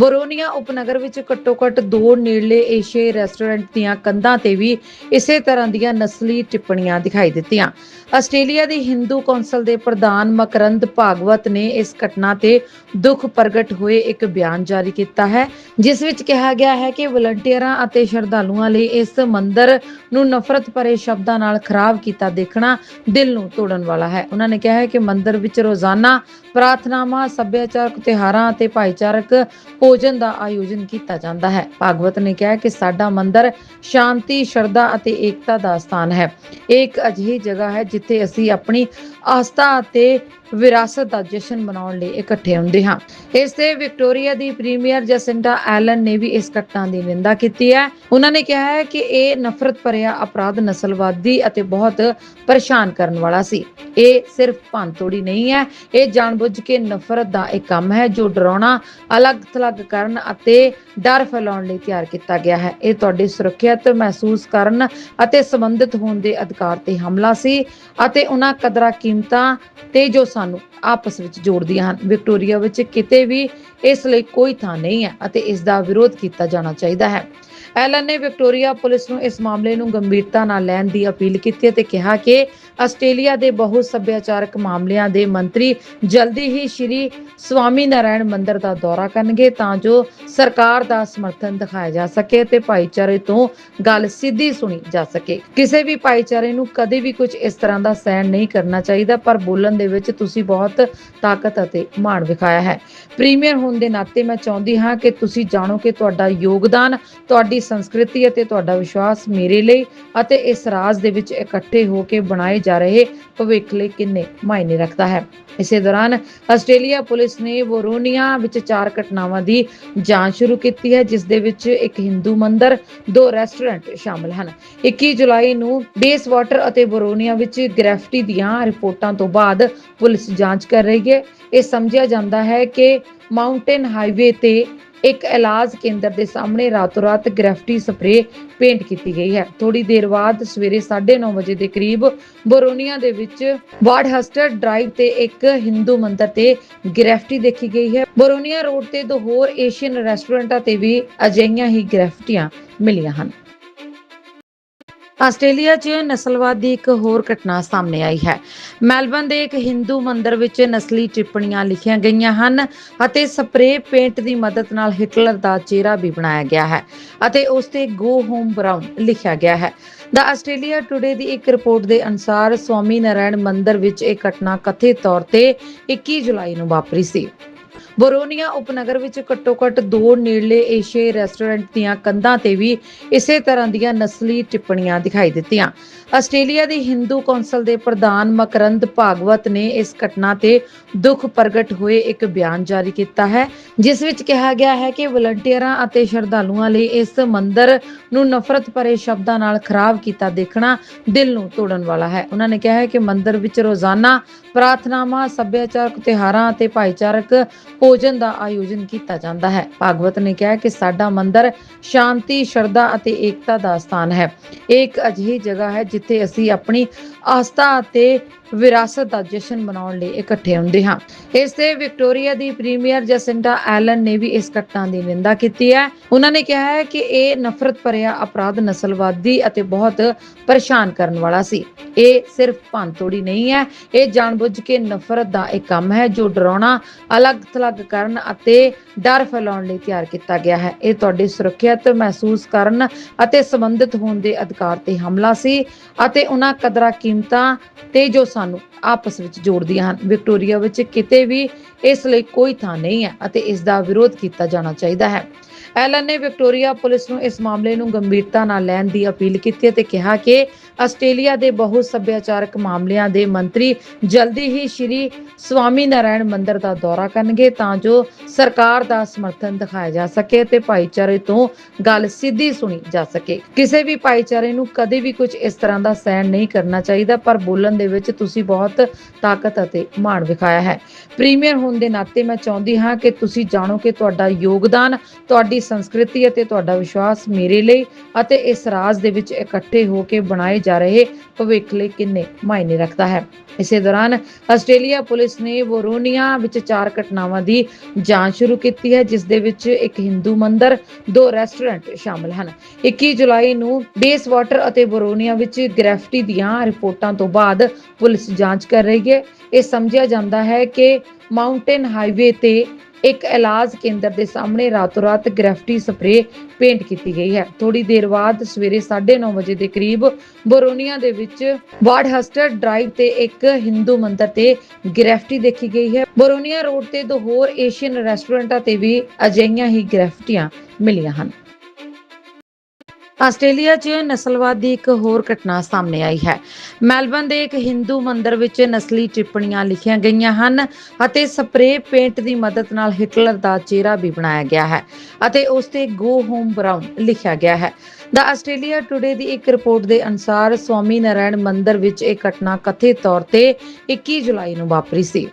ਬੋਰੋਨੀਆ ਉਪਨਗਰ ਵਿੱਚ ਘੱਟੋ-ਘੱਟ ਦੋ ਨੇੜਲੇ ਏਸ਼ੀਆਈ ਰੈਸਟੋਰੈਂਟ ਦੀਆਂ ਕੰਧਾਂ ਤੇ ਵੀ ਇਸੇ ਤਰ੍ਹਾਂ ਦੀਆਂ ਨਸਲੀ ਟਿੱਪਣੀਆਂ ਦਿਖਾਈ ਦਿੱਤੀਆਂ। ਆਸਟ੍ਰੇਲੀਆ ਦੀ ਹਿੰਦੂ ਕੌਂਸਲ ਦੇ ਪ੍ਰਧਾਨ ਮਕਰੰਦ ਭਾਗਵਤ ਨੇ ਇਸ ਘਟਨਾ ਤੇ ਦੁੱਖ ਪ੍ਰਗਟ ਹੋਏ ਇੱਕ ਬਿਆਨ ਜਾਰੀ ਕੀਤਾ ਹੈ, ਜਿਸ ਵਿੱਚ ਕਿਹਾ ਗਿਆ ਹੈ ਕਿ ਵਲੰਟੀਅਰਾਂ ਅਤੇ ਸ਼ਰਧਾਲੂਆਂ ਲਈ ਇਸ ਮੰਦਿਰ ਨੂੰ ਨਫ਼ਰਤ ਭਰੇ ਸ਼ਬਦਾਂ ਨਾਲ ਖਰਾਬ ਕੀਤਾ ਦੇਖਣਾ ਦਿਲ ਨੂੰ ਤੋੜਨ ਵਾਲਾ ਹੈ। ਉਹਨਾਂ ਨੇ ਕਿਹਾ ਹੈ ਕਿ ਮੰਦਿਰ ਵਿੱਚ ਰੋਜ਼ਾਨਾ ਪ੍ਰਾਰਥਨਾਵਾਂ, ਸੱਭਿਆਚਾਰਕ ਤਿਉਹਾਰਾਂ ਅਤੇ ਭਾਈਚਾਰਕ ਭੋਜਨ ਦਾ ਆਯੋਜਨ ਕੀਤਾ ਜਾਂਦਾ ਹੈ। ਭਾਗਵਤ ਨੇ ਕਿਹਾ ਕਿ ਸਾਡਾ ਮੰਦਿਰ ਸ਼ਾਂਤੀ, ਸ਼ਰਧਾ ਅਤੇ ਏਕਤਾ ਦਾ ਸਥਾਨ ਹੈ। ਇਹ ਇੱਕ ਅਜਿਹੀ ਜਗ੍ਹਾ ਹੈ ਜਿੱਥੇ ਅਸੀਂ ਆਪਣੀ ਆਸਥਾ ਅਤੇ ਵਿਰਾਸਤ ਦਾ ਜਸ਼ਨ ਮਨਾਉਣ ਲਈ ਇਕੱਠੇ ਹੁੰਦੇ ਹਾਂ। ਇਸ ਤੇ ਵਿਕਟੋਰੀਆ ਦੀ ਪ੍ਰੀਮੀਅਰ ਜਸਿੰਟਾ ਐਲਨ ਨੇ ਵੀ ਇਸ ਘਟਨਾ ਦੀ ਨਿੰਦਾ ਕੀਤੀ ਹੈ। ਉਹਨਾਂ ਨੇ ਕਿਹਾ ਹੈ ਕਿ ਇਹ ਨਫ਼ਰਤ ਭਰਿਆ ਅਪਰਾਧ ਨਸਲਵਾਦੀ ਅਤੇ ਬਹੁਤ ਪਰੇਸ਼ਾਨ ਕਰਨ ਵਾਲਾ ਸੀ। ਇਹ ਸਿਰਫ ਭੰਨਤੋੜੀ ਨਹੀਂ ਹੈ, ਇਹ ਜਾਣਬੁੱਝ ਕੇ ਨਫ਼ਰਤ ਦਾ ਇੱਕ ਕੰਮ ਹੈ ਜੋ ਡਰਾਉਣਾ, ਅਲੱਗ-ਥਲੱਗ ਕਰਨ ਅਤੇ ਡਰ ਫੈਲਾਉਣ ਲਈ ਤਿਆਰ ਕੀਤਾ ਗਿਆ ਹੈ। ਇਹ ਤੁਹਾਡੀ ਸੁਰੱਖਿਅਤ ਮਹਿਸੂਸ ਕਰਨ ਅਤੇ ਸੰਬੰਧਿਤ ਹੋਣ ਦੇ ਅਧਿਕਾਰ ਤੇ ਹਮਲਾ ਸੀ ਅਤੇ ਉਹਨਾਂ ਕਦਰਾਂ ਕੀਮਤਾਂ ਤੇ ਜੋ ਸਾਨੂੰ ਆਪਸ ਵਿੱਚ ਜੋੜਦੀਆਂ ਹਨ। ਵਿਕਟੋਰੀਆ ਵਿੱਚ ਕਿਤੇ ਵੀ ਇਸ ਲਈ ਕੋਈ ਥਾਂ ਨਹੀਂ ਹੈ ਅਤੇ ਇਸ ਦਾ ਵਿਰੋਧ ਕੀਤਾ ਜਾਣਾ ਚਾਹੀਦਾ ਹੈ। ਐਲਨ ਨੇ ਵਿਕਟੋਰੀਆ ਪੁਲਿਸ ਨੂੰ ਇਸ ਮਾਮਲੇ ਨੂੰ ਗੰਭੀਰਤਾ ਨਾਲ ਲੈਣ ਦੀ ਅਪੀਲ ਕੀਤੀ ਅਤੇ ਕਿਹਾ ਕਿ ਆਸਟ੍ਰੇਲੀਆ ਦੇ ਬਹੁ ਸੱਭਿਆਚਾਰਕ ਮਾਮਲਿਆਂ ਦੇ ਮੰਤਰੀ ਜਲਦੀ ਹੀ ਸ਼੍ਰੀ ਸਵਾਮੀ ਨਾਰਾਇਣ ਮੰਦਿਰ ਦਾ ਦੌਰਾ ਕਰਨਗੇ ਤਾਂ ਜੋ ਸਰਕਾਰ ਦਾ ਸਮਰਥਨ ਦਿਖਾਇਆ ਜਾ ਸਕੇ ਤੇ ਭਾਈਚਾਰੇ ਤੋਂ ਗੱਲ ਸਿੱਧੀ ਸੁਣੀ ਜਾ ਸਕੇ। ਕਿਸੇ ਵੀ ਭਾਈਚਾਰੇ ਨੂੰ ਕਦੇ ਵੀ ਕੁਝ ਇਸ ਤਰ੍ਹਾਂ ਦਾ ਸਹਿਣ ਨਹੀਂ ਕਰਨਾ ਚਾਹੀਦਾ, ਪਰ ਬੋਲਣ ਦੇ ਵਿੱਚ ਤੁਸੀਂ ਬਹੁਤ ਤਾਕਤ ਅਤੇ ਮਾਣ ਵਿਖਾਇਆ ਹੈ। ਪ੍ਰੀਮੀਅਰ ਹੋਣ ਦੇ ਨਾਤੇ ਮੈਂ ਚਾਹੁੰਦੀ ਹਾਂ ਕਿ ਤੁਸੀਂ ਜਾਣੋ ਕਿ ਤੁਹਾਡਾ ਯੋਗਦਾਨ, ਤੁਹਾਡੀ ਸੰਸਕ੍ਰਿਤੀ ਅਤੇ ਤੁਹਾਡਾ ਵਿਸ਼ਵਾਸ ਮੇਰੇ ਲਈ ਅਤੇ ਇਸ ਰਾਜ ਦੇ ਵਿੱਚ ਇਕੱਠੇ ਹੋ ਕੇ ਬਣਾਏ ਜਾ ਰਹੇ ਭਵਿੱਖ ਲਈ ਕਿੰਨੇ ਮਾਇਨੇ ਰੱਖਦਾ ਹੈ। ਇਸੇ ਦੌਰਾਨ ਆਸਟ੍ਰੇਲੀਆ ਪੁਲਿਸ ਨੇ ਵੋਰੋਨੀਆ ਵਿੱਚ ਚਾਰ ਘਟਨਾਵਾਂ ਦੀ ਜਾਂਚ ਸ਼ੁਰੂ ਕੀਤੀ ਹੈ, ਜਿਸ ਦੇ ਵਿੱਚ ਇੱਕ ਹਿੰਦੂ ਮੰਦਿਰ, ਦੋ ਰੈਸਟੋਰੈਂਟ ਸ਼ਾਮਲ ਹਨ। 21 ਜੁਲਾਈ ਨੂੰ ਬੇਸ ਵਾਟਰ ਅਤੇ ਬੋਰੋਨੀਆ ਵਿੱਚ ਗ੍ਰੈਫਟੀ ਦੀਆਂ ਰਿਪੋਰਟਾਂ ਤੋਂ ਬਾਅਦ ਪੁਲਿਸ ਜਾਂਚ ਕਰ ਰਹੀ ਹੈ। ਇਹ ਸਮਝਿਆ ਜਾਂਦਾ ਹੈ ਕਿ ਮਾਊਂਟੇਨ ਹਾਈਵੇ ਤੇ ਇੱਕ ਇਲਾਜ ਕੇਂਦਰ ਦੇ ਸਾਹਮਣੇ ਰਾਤੋਂ ਰਾਤ ਗ੍ਰੈਫਟੀ ਸਪਰੇ ਪੇਂਟ ਕੀਤੀ ਗਈ ਹੈ। ਥੋੜੀ ਦੇਰ ਬਾਅਦ ਸਵੇਰੇ 9:30 ਵਜੇ ਦੇ ਕਰੀਬ ਬੋਰੋਨੀਆ ਦੇ ਵਿੱਚ ਵਾਰਡਹਸਟਰ ਡਰਾਈਵ ਤੇ ਇੱਕ ਹਿੰਦੂ ਮੰਦਿਰ ਤੇ ਗ੍ਰੈਫਟੀ ਦੇਖੀ ਗਈ ਹੈ। ਬੋਰੋਨੀਆ ਰੋਡ ਤੇ ਦੋ ਹੋਰ ਏਸ਼ੀਅਨ ਰੈਸਟੋਰੈਂਟਾਂ ਤੇ ਵੀ ਅਜਿਹੀਆਂ ਹੀ ਗ੍ਰੈਫਟੀਆਂ ਮਿਲੀਆਂ ਹਨ। ਆਸਟ੍ਰੇਲੀਆ 'ਚ ਨਸਲਵਾਦ ਦੀ ਇੱਕ ਹੋਰ ਘਟਨਾ ਸਾਹਮਣੇ ਆਈ ਹੈ। ਮੈਲਬਨ ਦੇ ਇੱਕ ਹਿੰਦੂ ਮੰਦਿਰ ਵਿੱਚ ਨਸਲੀ ਟਿੱਪਣੀਆਂ ਲਿਖੀਆਂ ਗਈਆਂ ਹਨ ਅਤੇ ਸਪਰੇਅ ਪੇਂਟ ਦੀ ਮਦਦ ਨਾਲ ਹਿਟਲਰ ਦਾ ਚਿਹਰਾ ਵੀ ਬਣਾਇਆ ਗਿਆ ਹੈ ਅਤੇ ਉਸ ਤੇ ਗੋ ਹੋਮ ਬਰਾਊਨ ਲਿਖਿਆ ਗਿਆ ਹੈ। ਦਾ ਆਸਟ੍ਰੇਲੀਆ ਟੁਡੇ ਦੀ ਇੱਕ ਰਿਪੋਰਟ ਦੇ ਅਨੁਸਾਰ ਸਵਾਮੀ ਨਾਰਾਇਣ ਮੰਦਿਰ ਵਿੱਚ ਇਹ ਘਟਨਾ ਕਥਿਤ ਤੌਰ ਤੇ 21 ਜੁਲਾਈ ਨੂੰ ਵਾਪਰੀ ਸੀ। ਬੋਰੋਨੀਆ ਉਪਨਗਰ ਵਿੱਚ ਘੱਟੋ-ਘੱਟ ਦੋ ਨੇੜਲੇ ਏਸ਼ੀਆਈ ਰੈਸਟੋਰੈਂਟ ਦੀਆਂ ਕੰਧਾਂ ਤੇ ਵੀ ਇਸੇ ਤਰ੍ਹਾਂ ਦੀਆਂ ਨਸਲੀ ਟਿੱਪਣੀਆਂ ਦਿਖਾਈ ਦਿੱਤੀਆਂ। ਆਸਟ੍ਰੇਲੀਆ ਦੀ ਹਿੰਦੂ ਕੌਂਸਲ ਦੇ ਪ੍ਰਧਾਨ ਮਕਰੰਦ ਭਾਗਵਤ ਨੇ ਇਸ ਘਟਨਾ ਤੇ ਦੁੱਖ ਪ੍ਰਗਟ ਹੋਏ ਇੱਕ ਬਿਆਨ ਜਾਰੀ ਕੀਤਾ ਹੈ, ਜਿਸ ਵਿੱਚ ਕਿਹਾ ਗਿਆ ਹੈ ਕਿ ਵਲੰਟੀਅਰਾਂ ਅਤੇ ਸ਼ਰਧਾਲੂਆਂ ਲਈ ਇਸ ਮੰਦਿਰ ਨੂੰ ਨਫ਼ਰਤ ਭਰੇ ਸ਼ਬਦਾਂ ਨਾਲ ਖਰਾਬ ਕੀਤਾ ਦੇਖਣਾ ਦਿਲ ਨੂੰ ਤੋੜਨ ਵਾਲਾ ਹੈ। ਉਹਨਾਂ ਨੇ ਕਿਹਾ ਹੈ ਕਿ ਮੰਦਿਰ ਵਿੱਚ ਰੋਜ਼ਾਨਾ ਪ੍ਰਾਰਥਨਾਵਾਂ, ਸੱਭਿਆਚਾਰਕ ਤਿਉਹਾਰਾਂ ਅਤੇ ਭਾਈਚਾਰਕ ਭੋਜਨ ਦਾ ਆਯੋਜਨ ਕੀਤਾ ਜਾਂਦਾ ਹੈ। ਭਾਗਵਤ ਨੇ ਕਿਹਾ ਕਿ ਸਾਡਾ ਮੰਦਿਰ ਸ਼ਾਂਤੀ, ਸ਼ਰਧਾ ਅਤੇ ਏਕਤਾ ਦਾ ਸਥਾਨ ਹੈ। ਇਹ ਇੱਕ ਅਜਿਹੀ ਜਗ੍ਹਾ ਹੈ ਜਿੱਥੇ ਅਸੀਂ ਆਪਣੀ ਆਸਥਾ ਅਤੇ ਵਿਰਾਸਤ ਦਾ ਜਸ਼ਨ ਮਨਾਉਣ ਲਈ ਇਕੱਠੇ ਹੁੰਦੇ ਹਾਂ। ਇਸ ਤੇ ਵਿਕਟੋਰੀਆ ਦੀ ਪ੍ਰੀਮੀਅਰ ਜਸਿੰਟਾ ਐਲਨ ਨੇ ਵੀ ਇਸ ਘਟਨਾ ਦੀ ਨਿੰਦਾ ਕੀਤੀ ਹੈ। ਉਹਨਾਂ ਨੇ ਕਿਹਾ ਹੈ ਕਿ ਇਹ ਨਫ਼ਰਤ ਭਰਿਆ ਅਪਰਾਧ ਨਸਲਵਾਦੀ ਅਤੇ ਬਹੁਤ ਪਰੇਸ਼ਾਨ ਕਰਨ ਵਾਲਾ ਸੀ। ਇਹ ਸਿਰਫ ਭੰਨਤੋੜੀ ਨਹੀਂ ਹੈ, ਇਹ ਜਾਣਬੁੱਝ ਕੇ ਨਫ਼ਰਤ ਦਾ ਇੱਕ ਕੰਮ ਹੈ ਜੋ ਡਰਾਉਣਾ, ਅਲੱਗ-ਥਲੱਗ ਕਰਨ ਅਤੇ ਡਰ ਫੈਲਾਉਣ ਲਈ ਤਿਆਰ ਕੀਤਾ ਗਿਆ ਹੈ। ਇਹ ਤੁਹਾਡੀ ਸੁਰੱਖਿਅਤ ਮਹਿਸੂਸ ਕਰਨ ਅਤੇ ਸੰਬੰਧਿਤ ਹੋਣ ਦੇ ਅਧਿਕਾਰ ਤੇ ਹਮਲਾ ਸੀ ਅਤੇ ਉਹਨਾਂ ਕਦਰਾਂ ਕੀਮਤਾਂ ਤੇ ਜੋ ਸਾਨੂੰ ਆਪਸ ਵਿੱਚ ਜੋੜਦੀਆਂ ਹਨ। ਵਿਕਟੋਰੀਆ ਵਿੱਚ ਕਿਤੇ ਵੀ ਇਸ ਲਈ ਕੋਈ ਥਾਂ ਨਹੀਂ ਹੈ ਅਤੇ ਇਸ ਦਾ ਵਿਰੋਧ ਕੀਤਾ ਜਾਣਾ ਚਾਹੀਦਾ ਹੈ। ਐਲਨ ਨੇ ਵਿਕਟੋਰੀਆ ਪੁਲਿਸ ਨੂੰ ਇਸ ਮਾਮਲੇ ਨੂੰ ਗੰਭੀਰਤਾ ਨਾਲ ਲੈਣ ਦੀ ਅਪੀਲ ਕੀਤੀ ਅਤੇ ਕਿਹਾ ਕਿ ਆਸਟ੍ਰੇਲੀਆ ਦੇ ਬਹੁ ਸੱਭਿਆਚਾਰਕ ਮਾਮਲਿਆਂ ਦੇ ਮੰਤਰੀ ਜਲਦੀ ਹੀ ਸ਼੍ਰੀ ਸਵਾਮੀ ਨਾਰਾਇਣ ਮੰਦਿਰ ਦਾ ਦੌਰਾ ਕਰਨਗੇ ਤਾਂ ਜੋ ਸਰਕਾਰ ਦਾ ਸਮਰਥਨ ਦਿਖਾਇਆ ਜਾ ਸਕੇ ਤੇ ਭਾਈਚਾਰੇ ਤੋਂ ਗੱਲ ਸਿੱਧੀ ਸੁਣੀ ਜਾ ਸਕੇ। ਕਿਸੇ ਵੀ ਭਾਈਚਾਰੇ ਨੂੰ ਕਦੇ ਵੀ ਕੁਝ ਇਸ ਤਰ੍ਹਾਂ ਦਾ ਸਹਿਣ ਨਹੀਂ ਕਰਨਾ ਚਾਹੀਦਾ, ਪਰ ਬੋਲਣ ਦੇ ਵਿੱਚ ਤੁਸੀਂ ਬਹੁਤ ਤਾਕਤ ਅਤੇ ਮਾਣ ਵਿਖਾਇਆ ਹੈ। ਪ੍ਰੀਮੀਅਰ ਹੋਣ ਦੇ ਨਾਤੇ ਮੈਂ ਚਾਹੁੰਦੀ ਹਾਂ ਕਿ ਤੁਸੀਂ ਜਾਣੋ ਕਿ ਤੁਹਾਡਾ ਯੋਗਦਾਨ, ਤੁਹਾਡੀ ਸੰਸਕ੍ਰਿਤੀ ਅਤੇ ਤੁਹਾਡਾ ਵਿਸ਼ਵਾਸ ਮੇਰੇ ਲਈ ਅਤੇ ਇਸ ਰਾਜ ਦੇ ਵਿੱਚ ਇਕੱਠੇ ਹੋ ਕੇ ਬਣਾਏ ਜਾ ਰਹੇ ਭਵਿੱਖ ਲਈ ਕਿੰਨੇ ਮਾਇਨੇ ਰੱਖਦਾ ਹੈ। ਇਸੇ ਦੌਰਾਨ ਆਸਟ੍ਰੇਲੀਆ ਪੁਲਿਸ ਨੇ ਵੋਰੋਨੀਆ ਵਿੱਚ ਚਾਰ ਘਟਨਾਵਾਂ ਦੀ ਜਾਂਚ ਸ਼ੁਰੂ ਕੀਤੀ ਹੈ, ਜਿਸ ਦੇ ਵਿੱਚ ਇੱਕ ਹਿੰਦੂ ਮੰਦਿਰ, ਦੋ ਰੈਸਟੋਰੈਂਟ ਸ਼ਾਮਲ ਹਨ। 21 ਜੁਲਾਈ ਨੂੰ ਬੇਸ ਵਾਟਰ ਅਤੇ ਬੋਰੋਨੀਆ ਵਿੱਚ ਗ੍ਰੈਫਟੀ ਦੀਆਂ ਰਿਪੋਰਟਾਂ ਤੋਂ ਬਾਅਦ ਪੁਲਿਸ ਜਾਂਚ ਕਰ ਰਹੀ ਹੈ। ਇਹ ਸਮਝਿਆ ਜਾਂਦਾ ਹੈ ਕਿ ਮਾਊਂਟੇਨ ਹਾਈਵੇ ਤੇ ਇੱਕ ਇਲਾਜ ਕੇਂਦਰ ਦੇ ਸਾਹਮਣੇ ਰਾਤੋਂ ਰਾਤ ਗ੍ਰੈਫਟੀ ਸਪਰੇ ਪੇਂਟ ਕੀਤੀ ਗਈ ਹੈ। ਥੋੜੀ ਦੇਰ ਬਾਅਦ ਸਵੇਰੇ 9:30 ਵਜੇ ਦੇ ਕਰੀਬ ਬੋਰੋਨੀਆ ਦੇ ਵਿੱਚ ਵਾਰਡਹਸਟਰ ਡਰਾਈਵ ਤੇ ਇੱਕ ਹਿੰਦੂ ਮੰਦਿਰ ਤੇ ਗ੍ਰੈਫਟੀ ਦੇਖੀ ਗਈ ਹੈ। ਬੋਰੋਨੀਆ ਰੋਡ ਤੇ ਦੋ ਹੋਰ ਏਸ਼ੀਅਨ ਰੈਸਟੋਰੈਂਟਾਂ ਤੇ ਵੀ ਅਜਿਹੀਆਂ ਹੀ ਗ੍ਰੈਫਟੀਆਂ ਮਿਲੀਆਂ ਹਨ। ਆਸਟ੍ਰੇਲੀਆ 'ਚ ਨਸਲਵਾਦ ਦੀ ਇੱਕ ਹੋਰ ਘਟਨਾ ਸਾਹਮਣੇ ਆਈ ਹੈ। ਮੈਲਬਨ ਦੇ ਇੱਕ ਹਿੰਦੂ ਮੰਦਿਰ ਵਿੱਚ ਨਸਲੀ ਟਿੱਪਣੀਆਂ ਲਿਖੀਆਂ ਗਈਆਂ ਹਨ ਅਤੇ ਸਪਰੇਅ ਪੇਂਟ ਦੀ ਮਦਦ ਨਾਲ ਹਿਟਲਰ ਦਾ ਚਿਹਰਾ ਵੀ ਬਣਾਇਆ ਗਿਆ ਹੈ ਅਤੇ ਉਸ ਤੇ ਗੋ ਹੋਮ ਬਰਾਊਨ ਲਿਖਿਆ ਗਿਆ ਹੈ। ਦਾ ਆਸਟ੍ਰੇਲੀਆ ਟੁਡੇ ਦੀ ਇੱਕ ਰਿਪੋਰਟ ਦੇ ਅਨੁਸਾਰ ਸਵਾਮੀ ਨਾਰਾਇਣ ਮੰਦਿਰ ਵਿੱਚ ਇਹ ਘਟਨਾ ਕਥਿਤ ਤੌਰ ਤੇ 21 ਜੁਲਾਈ ਨੂੰ ਵਾਪਰੀ ਸੀ।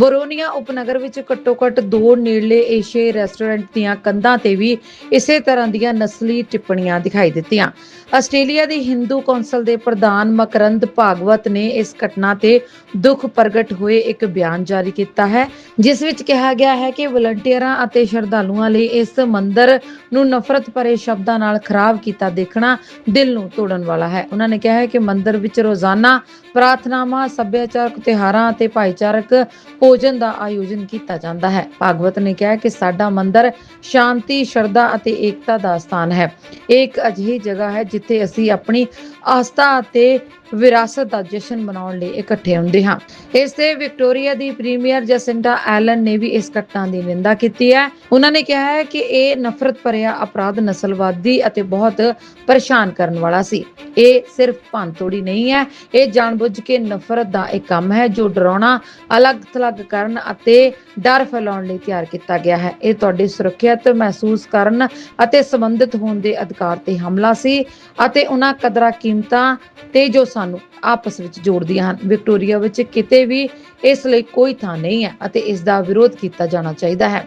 ਬੋਰੋਨੀਆ ਉਪਨਗਰ ਵਿੱਚ ਘੱਟੋ-ਘੱਟ ਦੋ ਨੇੜਲੇ ਏਸ਼ੀਆਈ ਰੈਸਟੋਰੈਂਟ ਦੀਆਂ ਕੰਧਾਂ ਤੇ ਵੀ ਇਸੇ ਤਰ੍ਹਾਂ ਦੀਆਂ ਨਸਲੀ ਟਿੱਪਣੀਆਂ ਦਿਖਾਈ ਦਿੱਤੀਆਂ। ਆਸਟ੍ਰੇਲੀਆ ਦੀ ਹਿੰਦੂ ਕੌਂਸਲ ਦੇ ਪ੍ਰਧਾਨ ਮਕਰੰਦ ਭਾਗਵਤ ਨੇ ਇਸ ਘਟਨਾ ਤੇ ਦੁੱਖ ਪ੍ਰਗਟ ਹੋਏ ਇੱਕ ਬਿਆਨ ਜਾਰੀ ਕੀਤਾ ਹੈ, ਜਿਸ ਵਿੱਚ ਕਿਹਾ ਗਿਆ ਹੈ ਕਿ ਵਲੰਟੀਅਰਾਂ ਅਤੇ ਸ਼ਰਧਾਲੂਆਂ ਲਈ ਇਸ ਮੰਦਿਰ ਨੂੰ ਨਫ਼ਰਤ ਭਰੇ ਸ਼ਬਦਾਂ ਨਾਲ ਖਰਾਬ ਕੀਤਾ ਦੇਖਣਾ ਦਿਲ ਨੂੰ ਤੋੜਨ ਵਾਲਾ ਹੈ। ਉਹਨਾਂ ਨੇ ਕਿਹਾ ਹੈ ਕਿ ਮੰਦਿਰ ਵਿੱਚ ਰੋਜ਼ਾਨਾ ਪ੍ਰਾਰਥਨਾਵਾਂ, ਸੱਭਿਆਚਾਰਕ ਤਿਉਹਾਰਾਂ ਅਤੇ ਭਾਈਚਾਰਕ ਭੋਜਨ ਦਾ ਆਯੋਜਨ ਕੀਤਾ ਜਾਂਦਾ ਹੈ। ਭਾਗਵਤ ਨੇ ਕਿਹਾ ਕਿ ਸਾਡਾ ਮੰਦਿਰ ਸ਼ਾਂਤੀ, ਸ਼ਰਧਾ ਅਤੇ ਏਕਤਾ ਦਾ ਸਥਾਨ ਹੈ। ਇਹ ਇੱਕ ਅਜਿਹੀ ਜਗ੍ਹਾ ਹੈ ਜਿੱਥੇ ਅਸੀਂ ਆਪਣੀ ਆਸਥਾ ਅਤੇ ਵਿਰਾਸਤ ਦਾ ਜਸ਼ਨ ਮਨਾਉਣ ਲਈ ਇਕੱਠੇ ਹੁੰਦੇ ਹਾਂ। ਇਸ ਤੇ ਵਿਕਟੋਰੀਆ ਦੀ ਪ੍ਰੀਮੀਅਰ ਜਸਿੰਟਾ ਐਲਨ ਨੇ ਵੀ ਇਸ ਘਟਨਾ ਦੀ ਨਿੰਦਾ ਕੀਤੀ ਹੈ। ਉਹਨਾਂ ਨੇ ਕਿਹਾ ਹੈ ਕਿ ਇਹ ਨਫ਼ਰਤ ਭਰਿਆ ਅਪਰਾਧ ਨਸਲਵਾਦੀ ਅਤੇ ਬਹੁਤ ਪਰੇਸ਼ਾਨ ਕਰਨ ਵਾਲਾ ਸੀ। ਇਹ ਸਿਰਫ ਭੰਨਤੋੜੀ ਨਹੀਂ ਹੈ। ਇਹ ਜਾਣਬੁੱਝ ਕੇ ਨਫ਼ਰਤ ਦਾ ਇੱਕ ਕੰਮ ਹੈ ਜੋ ਡਰਾਉਣਾ, ਅਲੱਗ-ਥਲੱਗ ਕਰਨ ਅਤੇ ਡਰ ਫੈਲਾਉਣ ਲਈ ਤਿਆਰ ਕੀਤਾ ਗਿਆ ਹੈ। ਇਹ ਤੁਹਾਡੀ ਸੁਰੱਖਿਅਤ ਮਹਿਸੂਸ ਕਰਨ ਅਤੇ ਸੰਬੰਧਿਤ ਹੋਣ ਦੇ ਅਧਿਕਾਰ ਤੇ ਹਮਲਾ ਸੀ ਅਤੇ ਉਹਨਾਂ ਕਦਰਾਂ ਕੀਮਤਾਂ ਤੇ ਜੋ ਸਾਨੂੰ ਆਪਸ ਵਿੱਚ ਜੋੜਦੀਆਂ ਹਨ। ਵਿਕਟੋਰੀਆ ਵਿੱਚ ਕਿਤੇ ਵੀ ਇਸ ਲਈ ਕੋਈ ਥਾਂ ਨਹੀਂ ਹੈ ਅਤੇ ਇਸ ਦਾ ਵਿਰੋਧ ਕੀਤਾ ਜਾਣਾ ਚਾਹੀਦਾ ਹੈ।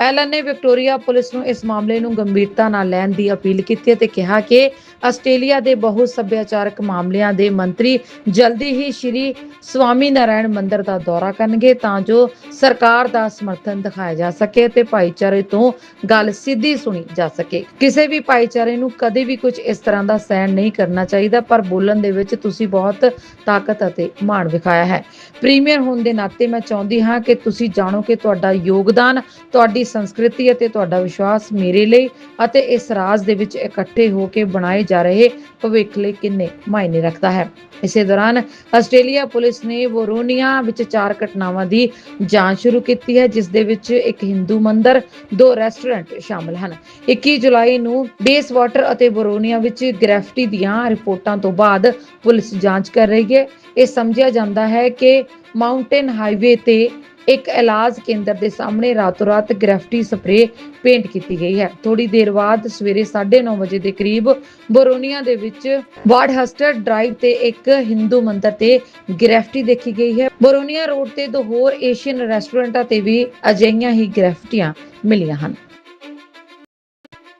ਐਲਨ ਨੇ ਵਿਕਟੋਰੀਆ ਪੁਲਿਸ ਨੂੰ ਇਸ ਮਾਮਲੇ ਨੂੰ ਗੰਭੀਰਤਾ ਨਾਲ ਲੈਣ ਦੀ ਅਪੀਲ ਕੀਤੀ ਅਤੇ ਕਿਹਾ ਕਿ ਆਸਟ੍ਰੇਲੀਆ ਦੇ ਬਹੁ ਸੱਭਿਆਚਾਰਕ ਮਾਮਲਿਆਂ ਦੇ ਮੰਤਰੀ ਜਲਦੀ ਹੀ ਸ਼੍ਰੀ ਸਵਾਮੀ ਨਾਰਾਇਣ ਮੰਦਿਰ ਦਾ ਦੌਰਾ ਕਰਨਗੇ ਤਾਂ ਜੋ ਸਰਕਾਰ ਦਾ ਸਮਰਥਨ ਦਿਖਾਇਆ ਜਾ ਸਕੇ ਤੇ ਭਾਈਚਾਰੇ ਤੋਂ ਗੱਲ ਸਿੱਧੀ ਸੁਣੀ ਜਾ ਸਕੇ। ਕਿਸੇ ਵੀ ਭਾਈਚਾਰੇ ਨੂੰ ਕਦੇ ਵੀ ਕੁਝ ਇਸ ਤਰ੍ਹਾਂ ਦਾ ਸਹਿਣ ਨਹੀਂ ਕਰਨਾ ਚਾਹੀਦਾ, ਪਰ ਬੋਲਣ ਦੇ ਵਿੱਚ ਤੁਸੀਂ ਬਹੁਤ ਤਾਕਤ ਅਤੇ ਮਾਣ ਵਿਖਾਇਆ ਹੈ। ਪ੍ਰੀਮੀਅਰ ਹੋਣ ਦੇ ਨਾਤੇ ਮੈਂ ਚਾਹੁੰਦੀ ਹਾਂ ਕਿ ਤੁਸੀਂ ਜਾਣੋ ਕਿ ਤੁਹਾਡਾ ਯੋਗਦਾਨ, ਤੁਹਾਡੀ ਸੰਸਕ੍ਰਿਤੀ ਅਤੇ ਤੁਹਾਡਾ ਵਿਸ਼ਵਾਸ ਮੇਰੇ ਲਈ ਅਤੇ ਇਸ ਰਾਜ ਦੇ ਵਿੱਚ ਇਕੱਠੇ ਹੋ ਕੇ ਬਣਾਏ ਜਾ ਰਹੇ ਭਵਿੱਖ ਲਈ ਕਿੰਨੇ ਮਾਇਨੇ ਰੱਖਦਾ ਹੈ। ਇਸੇ ਦੌਰਾਨ ਆਸਟ੍ਰੇਲੀਆ ਪੁਲਿਸ ਨੇ ਵੋਰੋਨੀਆ ਵਿੱਚ ਚਾਰ ਘਟਨਾਵਾਂ ਦੀ ਜਾਂਚ ਸ਼ੁਰੂ ਕੀਤੀ ਹੈ, ਜਿਸ ਦੇ ਵਿੱਚ ਇੱਕ ਹਿੰਦੂ ਮੰਦਿਰ, ਦੋ ਰੈਸਟੋਰੈਂਟ ਸ਼ਾਮਲ ਹਨ। 21 ਜੁਲਾਈ ਨੂੰ ਬੇਸ ਵਾਟਰ ਅਤੇ ਬੋਰੋਨੀਆ ਵਿੱਚ ਗ੍ਰੈਫਟੀ ਦੀਆਂ ਰਿਪੋਰਟਾਂ ਤੋਂ ਬਾਅਦ ਪੁਲਿਸ ਜਾਂਚ ਕਰ ਰਹੀ ਹੈ। ਇਹ ਸਮਝਿਆ ਜਾਂਦਾ ਹੈ ਕਿ ਮਾਊਂਟੇਨ ਹਾਈਵੇ ਤੇ ਇੱਕ ਇਲਾਜ ਕੇਂਦਰ ਦੇ ਸਾਹਮਣੇ ਰਾਤੋਂ ਰਾਤ ਗ੍ਰੈਫਟੀ ਸਪਰੇ ਪੇਂਟ ਕੀਤੀ ਗਈ ਹੈ। ਥੋੜੀ ਦੇਰ ਬਾਅਦ ਸਵੇਰੇ 9:30 ਵਜੇ ਦੇ ਕਰੀਬ ਬੋਰੋਨੀਆ ਦੇ ਵਿੱਚ ਵਾਰਡਹਸਟਰ ਡਰਾਈਵ ਤੇ ਇੱਕ ਹਿੰਦੂ ਮੰਦਿਰ ਤੇ ਗ੍ਰੈਫਟੀ ਦੇਖੀ ਗਈ ਹੈ। ਬੋਰੋਨੀਆ ਰੋਡ ਤੇ ਦੋ ਹੋਰ ਏਸ਼ੀਅਨ ਰੈਸਟੋਰੈਂਟਾਂ ਤੇ ਵੀ ਅਜਿਹੀਆਂ ਹੀ ਗ੍ਰੈਫਟੀਆਂ ਮਿਲੀਆਂ ਹਨ।